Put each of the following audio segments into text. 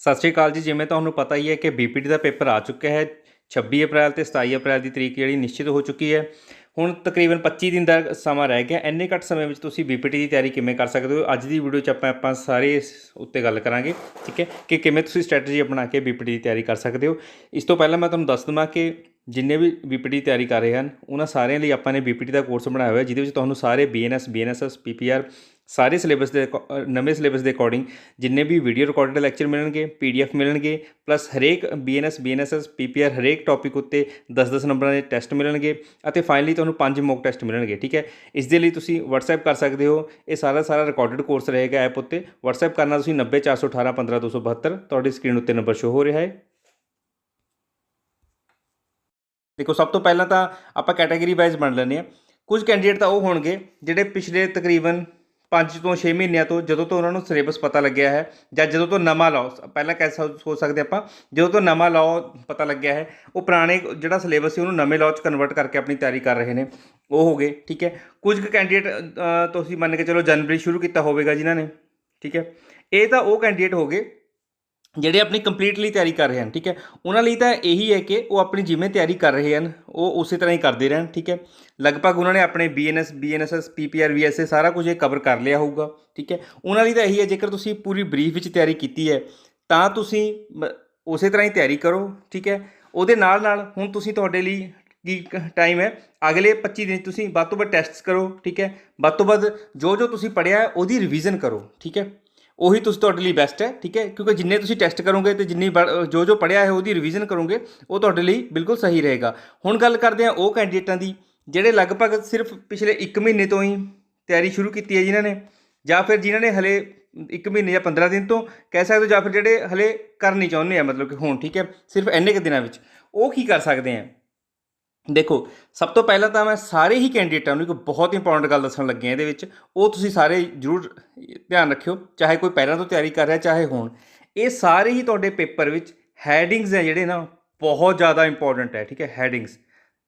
ਸਤਿ ਸ਼੍ਰੀ ਅਕਾਲ ਜੀ। ਜਿਵੇਂ ਤੁਹਾਨੂੰ ਪਤਾ ਹੀ ਹੈ ਕਿ ਬੀਪੀਟੀ ਦਾ ਪੇਪਰ ਆ ਚੁੱਕਿਆ ਹੈ। 26 ਅਪ੍ਰੈਲ ਤੇ 27 ਅਪ੍ਰੈਲ ਦੀ ਤਰੀਕ ਜਿਹੜੀ ਨਿਸ਼ਚਿਤ ਹੋ ਚੁੱਕੀ ਹੈ। ਹੁਣ ਤਕਰੀਬਨ 25 ਦਿਨ ਦਾ ਸਮਾਂ ਰਹਿ ਗਿਆ। ਇੰਨੇ ਘੱਟ ਸਮੇਂ ਵਿੱਚ ਤੁਸੀਂ ਬੀਪੀਟੀ ਦੀ ਤਿਆਰੀ ਕਿਵੇਂ ਕਰ ਸਕਦੇ ਹੋ? ਅੱਜ ਦੀ ਵੀਡੀਓ 'ਚ ਆਪਾਂ ਆਪਾਂ ਸਾਰੇ ਇਸ ਉੱਤੇ ਗੱਲ ਕਰਾਂਗੇ, ਠੀਕ ਹੈ? ਕਿ ਕਿਵੇਂ ਤੁਸੀਂ ਸਟ੍ਰੈਟਜੀ ਅਪਣਾ ਕੇ ਬੀਪੀਟੀ ਦੀ ਤਿਆਰੀ ਕਰ ਸਕਦੇ ਹੋ? ਇਸ ਤੋਂ ਪਹਿਲਾਂ ਮੈਂ ਤੁਹਾਨੂੰ ਦੱਸ ਦਵਾਂ ਕਿ ਜਿੰਨੇ ਵੀ ਬੀਪੀਟੀ ਦੀ ਤਿਆਰੀ ਕਰ ਰਹੇ ਹਨ, ਉਹਨਾਂ ਸਾਰਿਆਂ ਲਈ ਆਪਾਂ ਨੇ ਬੀਪੀਟੀ ਦਾ ਕੋਰਸ ਬਣਾਇਆ ਹੋਇਆ, ਜਿਹਦੇ ਵਿੱਚ ਤੁਹਾਨੂੰ ਸਾਰੇ ਬੀਐਨਐਸ ਬੀਐਨਐਸਐਸ ਪੀਪੀਆਰ ਸਾਰੇ ਸਿਲੇਬਸ ਦੇ ਅਕੋ- ਨਵੇਂ ਸਿਲੇਬਸ ਦੇ ਅਕੋਰਡਿੰਗ ਜਿੰਨੇ ਵੀ ਵੀਡੀਓ ਰਿਕਾਰਡਡ ਲੈਕਚਰ ਮਿਲਣਗੇ ਪੀਡੀਐਫ ਮਿਲਣਗੇ ਪਲੱਸ ਹਰੇਕ ਬੀਐਨਐਸ ਬੀਐਨਐਸਐਸ ਪੀਪੀਆਰ ਹਰੇਕ ਟੌਪਿਕ ਉੱਤੇ 10-10 ਨੰਬਰਾਂ ਦੇ ਟੈਸਟ ਮਿਲਣਗੇ ਅਤੇ ਫਾਈਨਲੀ ਤੁਹਾਨੂੰ ਪੰਜ ਮੌਕ ਟੈਸਟ ਮਿਲਣਗੇ, ਠੀਕ ਹੈ? ਇਸ ਦੇ ਲਈ ਤੁਸੀਂ WhatsApp ਕਰ ਸਕਦੇ ਹੋ। ਇਹ ਸਾਰਾ ਸਾਰਾ ਰਿਕਾਰਡਡ ਕੋਰਸ ਰਹੇਗਾ ਐਪ ਉੱਤੇ। WhatsApp ਕਰਨਾ ਤੁਸੀਂ 90418 15272 ਤੁਹਾਡੀ ਸਕਰੀਨ ਉੱਤੇ ਨੰਬਰ ਸ਼ੋ ਹੋ ਰਿਹਾ ਹੈ। ਦੇਖੋ, ਸਭ ਤੋਂ ਪਹਿਲਾਂ ਤਾਂ ਆਪਾਂ ਕੈਟਾਗਰੀ ਵਾਈਜ਼ ਬਣ ਲੈਂਦੇ ਹਾਂ। ਕੁਝ ਕੈਂਡੀਡੇਟ ਤਾਂ ਉਹ ਹੋਣਗੇ ਜਿਹੜੇ ਪਿਛਲੇ ਤਕਰੀਬਨ 5 ਤੋਂ 6 ਮਹੀਨਿਆਂ ਤੋਂ ਜਦੋਂ ਤੋਂ ਉਹਨਾਂ ਨੂੰ ਸਿਲੇਬਸ ਪਤਾ ਲੱਗਿਆ ਹੈ ਜਾਂ ਜਦੋਂ ਤੋਂ ਨਵਾਂ ਲਾਓ ਪਹਿਲਾਂ ਕਹਿ ਸਕ- ਸੋਚ ਸਕਦੇ ਆਪਾਂ, ਜਦੋਂ ਤੋਂ ਨਵਾਂ ਲਾਓ ਪਤਾ ਲੱਗਿਆ ਹੈ, ਉਹ ਪੁਰਾਣੇ ਜਿਹੜਾ ਸਿਲੇਬਸ ਸੀ ਉਹਨੂੰ ਨਵੇਂ ਲਾਅ 'ਚ ਕਨਵਰਟ ਕਰਕੇ ਆਪਣੀ ਤਿਆਰੀ ਕਰ ਰਹੇ ਨੇ। ਉਹ ਹੋ ਗਏ, ਠੀਕ ਹੈ? ਕੁਝ ਕੁ ਕੈਂਡੀਡੇਟ ਤੁਸੀਂ ਮੰਨ ਕੇ ਚਲੋ ਜਨਵਰੀ ਸ਼ੁਰੂ ਕੀਤਾ ਹੋਵੇਗਾ ਜਿਨ੍ਹਾਂ ਨੇ, ਠੀਕ ਹੈ? ਇਹ ਤਾਂ ਉਹ ਕੈਂਡੀਡੇਟ ਹੋ ਗਏ ਜਿਹੜੇ ਆਪਣੀ ਕੰਪਲੀਟਲੀ ਤਿਆਰੀ ਕਰ ਰਹੇ ਹਨ, ਠੀਕ ਹੈ? ਉਹਨਾਂ ਲਈ ਤਾਂ ਇਹੀ ਹੈ ਕਿ ਉਹ ਆਪਣੀ ਜਿਵੇਂ ਤਿਆਰੀ ਕਰ ਰਹੇ ਹਨ, ਉਹ ਉਸੇ ਤਰ੍ਹਾਂ ਹੀ ਕਰਦੇ ਰਹਿਣ, ਠੀਕ ਹੈ? ਲਗਭਗ ਉਹਨਾਂ ਨੇ ਆਪਣੇ ਬੀਐਨਐਸ ਬੀਐਨਐਸਐਸ ਪੀਪੀਆਰ ਵੀਐਸਏ ਸਾਰਾ ਕੁਝ ਇਹ ਕਵਰ ਕਰ ਲਿਆ ਹੋਊਗਾ, ਠੀਕ ਹੈ? ਉਹਨਾਂ ਲਈ ਤਾਂ ਇਹੀ ਹੈ, ਜੇਕਰ ਤੁਸੀਂ ਪੂਰੀ ਬਰੀਫ ਵਿੱਚ ਤਿਆਰੀ ਕੀਤੀ ਹੈ, ਤਾਂ ਤੁਸੀਂ ਉਸੇ ਤਰ੍ਹਾਂ ਹੀ ਤਿਆਰੀ ਕਰੋ, ਠੀਕ ਹੈ? ਉਹਦੇ ਨਾਲ ਨਾਲ ਹੁਣ ਤੁਸੀਂ ਤੁਹਾਡੇ ਲਈ ਕੀ ਟਾਈਮ ਹੈ, ਅਗਲੇ 25 ਦਿਨ ਤੁਸੀਂ ਵੱਧ ਤੋਂ ਵੱਧ ਟੈਸਟਸ ਕਰੋ, ਠੀਕ ਹੈ? ਵੱਧ ਤੋਂ ਵੱਧ ਜੋ ਜੋ ਤੁਸੀਂ ਪੜ੍ਹਿਆ ਹੈ, ਉਹਦੀ ਰਿਵੀਜ਼ਨ ਕਰੋ, ਠੀਕ ਹੈ? ਉਹੀ ਤੁਸੀਂ ਤੁਹਾਡੇ ਲਈ ਬੈਸਟ ਹੈ, ਠੀਕ ਹੈ? ਕਿਉਂਕਿ ਜਿੰਨੇ ਤੁਸੀਂ ਟੈਸਟ ਕਰੋਗੇ ਤੇ ਜਿੰਨੀ ਬੜ- ਜੋ ਜੋ ਪੜ੍ਹਿਆ ਹੈ ਉਹਦੀ ਰਿਵੀਜ਼ਨ ਕਰੋਗੇ, ਉਹ ਤੁਹਾਡੇ ਲਈ ਬਿਲਕੁਲ ਸਹੀ ਰਹੇਗਾ। ਹੁਣ ਗੱਲ ਕਰਦੇ ਹਾਂ ਉਹ ਕੈਂਡੀਡੇਟਾਂ ਦੀ, ਜਿਹੜੇ ਲਗਭਗ ਸਿਰਫ ਪਿਛਲੇ 1 ਮਹੀਨੇ ਤੋਂ ਹੀ ਤਿਆਰੀ ਸ਼ੁਰੂ ਕੀਤੀ ਹੈ ਜਿਨ੍ਹਾਂ ਨੇ, ਜਾਂ ਫਿਰ ਜਿਨ੍ਹਾਂ ਨੇ ਹਲੇ 1 ਮਹੀਨੇ ਜਾਂ 15 ਦਿਨ ਤੋਂ ਕਹਿ ਸਕਦੇ ਹੋ, ਜਾਂ ਫਿਰ ਜਿਹੜੇ ਹਲੇ ਕਰਨੀ ਚਾਹੁੰਦੇ ਆ, ਮਤਲਬ ਕਿ ਹੁਣ, ਠੀਕ ਹੈ? ਸਿਰਫ ਇੰਨੇ ਕੁ ਦਿਨਾਂ ਵਿੱਚ। ਉਹ ਕੀ ਕਰ ਸਕਦੇ ਆ? ਦੇਖੋ, ਸਭ ਤੋਂ ਪਹਿਲਾਂ ਤਾਂ ਮੈਂ ਸਾਰੇ ਹੀ ਕੈਂਡੀਡੇਟਾਂ ਨੂੰ ਇੱਕ ਬਹੁਤ ਇੰਪੋਰਟੈਂਟ ਗੱਲ ਦੱਸਣ ਲੱਗਿਆ ਇਹਦੇ ਵਿੱਚ। ਉਹ ਤੁਸੀਂ ਸਾਰੇ ਜ਼ਰੂਰ ਧਿਆਨ ਰੱਖਿਓ, ਚਾਹੇ ਕੋਈ ਪਹਿਲਾਂ ਤੋਂ ਤਿਆਰੀ ਕਰ ਰਿਹਾ, ਚਾਹੇ ਹੋਣ। ਇਹ ਸਾਰੇ ਹੀ ਤੁਹਾਡੇ ਪੇਪਰ ਵਿੱਚ ਹੈਡਿੰਗਸ ਹੈ ਜਿਹੜੇ ਨਾ, ਬਹੁਤ ਜ਼ਿਆਦਾ ਇੰਪੋਰਟੈਂਟ ਹੈ, ਠੀਕ ਹੈ ਹੈਡਿੰਗਸ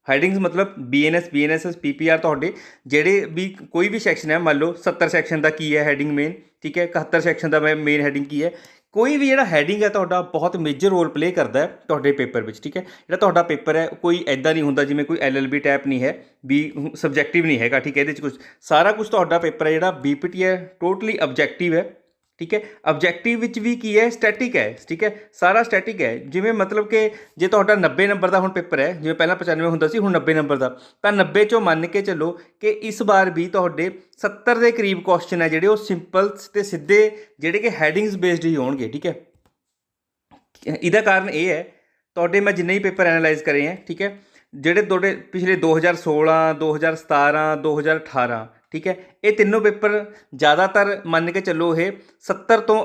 ਹੈਡਿੰਗਸ ਮਤਲਬ ਬੀਐਨਐਸ ਬੀਐਨਐਸਐਸ ਪੀਪੀਆਰ ਤੁਹਾਡੇ, ਜਿਹੜੇ ਵੀ ਕੋਈ ਵੀ ਸੈਕਸ਼ਨ ਹੈ, ਮੰਨ ਲਓ 70 ਸੈਕਸ਼ਨ ਦਾ ਕੀ ਹੈ ਹੈਡਿੰਗ ਮੇਨ ਠੀਕ ਹੈ 71 ਸੈਕਸ਼ਨ ਦਾ ਮੇਨ ਹੈਡਿੰਗ ਕੀ ਹੈ ਕੋਈ ਵੀ ਜਿਹੜਾ ਹੈਡਿੰਗ ਹੈ ਤੁਹਾਡਾ ਬਹੁਤ ਮੇਜਰ ਰੋਲ ਪਲੇ ਕਰਦਾ ਹੈ ਤੁਹਾਡੇ ਪੇਪਰ ਵਿੱਚ, ਠੀਕ ਹੈ? ਜਿਹੜਾ ਤੁਹਾਡਾ ਪੇਪਰ ਹੈ, ਕੋਈ ਐਦਾਂ ਨਹੀਂ ਹੁੰਦਾ ਜਿਵੇਂ ਕੋਈ ਐਲਐਲਬੀ ਟਾਈਪ ਨਹੀਂ ਹੈ ਵੀ ਸਬਜੈਕਟਿਵ ਨਹੀਂ ਹੈਗਾ, ਠੀਕ ਹੈ? ਇਹਦੇ ਵਿੱਚ ਕੁਝ ਸਾਰਾ ਕੁਝ ਤੁਹਾਡਾ ਪੇਪਰ ਹੈ ਜਿਹੜਾ ਬੀਪੀਟੀ ਹੈ ਟੋਟਲੀ ਆਬਜੈਕਟਿਵ ਹੈ। ਠੀਕ ਹੈ? ਆਬਜੈਕਟਿਵ ਵਿੱਚ ਵੀ ਕੀ ਹੈ? ਸਟੈਟਿਕ ਹੈ, ਠੀਕ ਹੈ? ਸਾਰਾ ਸਟੈਟਿਕ ਹੈ। ਜਿਵੇਂ ਮਤਲਬ ਕਿ ਜੇ ਤੁਹਾਡਾ 90 ਨੰਬਰ ਦਾ ਹੁਣ ਪੇਪਰ ਹੈ, ਜਿਵੇਂ ਪਹਿਲਾਂ 95 ਹੁੰਦਾ ਸੀ, ਹੁਣ 90 ਨੰਬਰ ਦਾ। ਤਾਂ 90 ਚੋਂ ਮੰਨ ਕੇ ਚੱਲੋ ਕਿ ਇਸ ਵਾਰ ਵੀ ਤੁਹਾਡੇ 70 ਦੇ ਕਰੀਬ ਕੁਐਸਚਨ ਹੈ ਜਿਹੜੇ, ਉਹ ਸਿੰਪਲ ਤੇ ਸਿੱਧੇ ਜਿਹੜੇ ਕਿ ਹੈਡਿੰਗਸ ਬੇਸਡ ਹੀ ਹੋਣਗੇ, ਠੀਕ ਹੈ? ਇਹਦਾ ਕਾਰਨ ਇਹ ਹੈ, ਤੁਹਾਡੇ ਮੈਂ ਜਿੰਨੇ ਹੀ ਪੇਪਰ ਐਨਾਲਾਈਜ਼ ਕਰੇ ਹੈ, ਠੀਕ ਹੈ? ਜਿਹੜੇ ਤੁਹਾਡੇ ਪਿਛਲੇ 2016 2017 2018 ਠੀਕ ਹੈ? ਇਹ ਤਿੰਨੋਂ ਪੇਪਰ ਜ਼ਿਆਦਾਤਰ ਮੰਨ ਕੇ ਚੱਲੋ ਇਹ 70 ਤੋਂ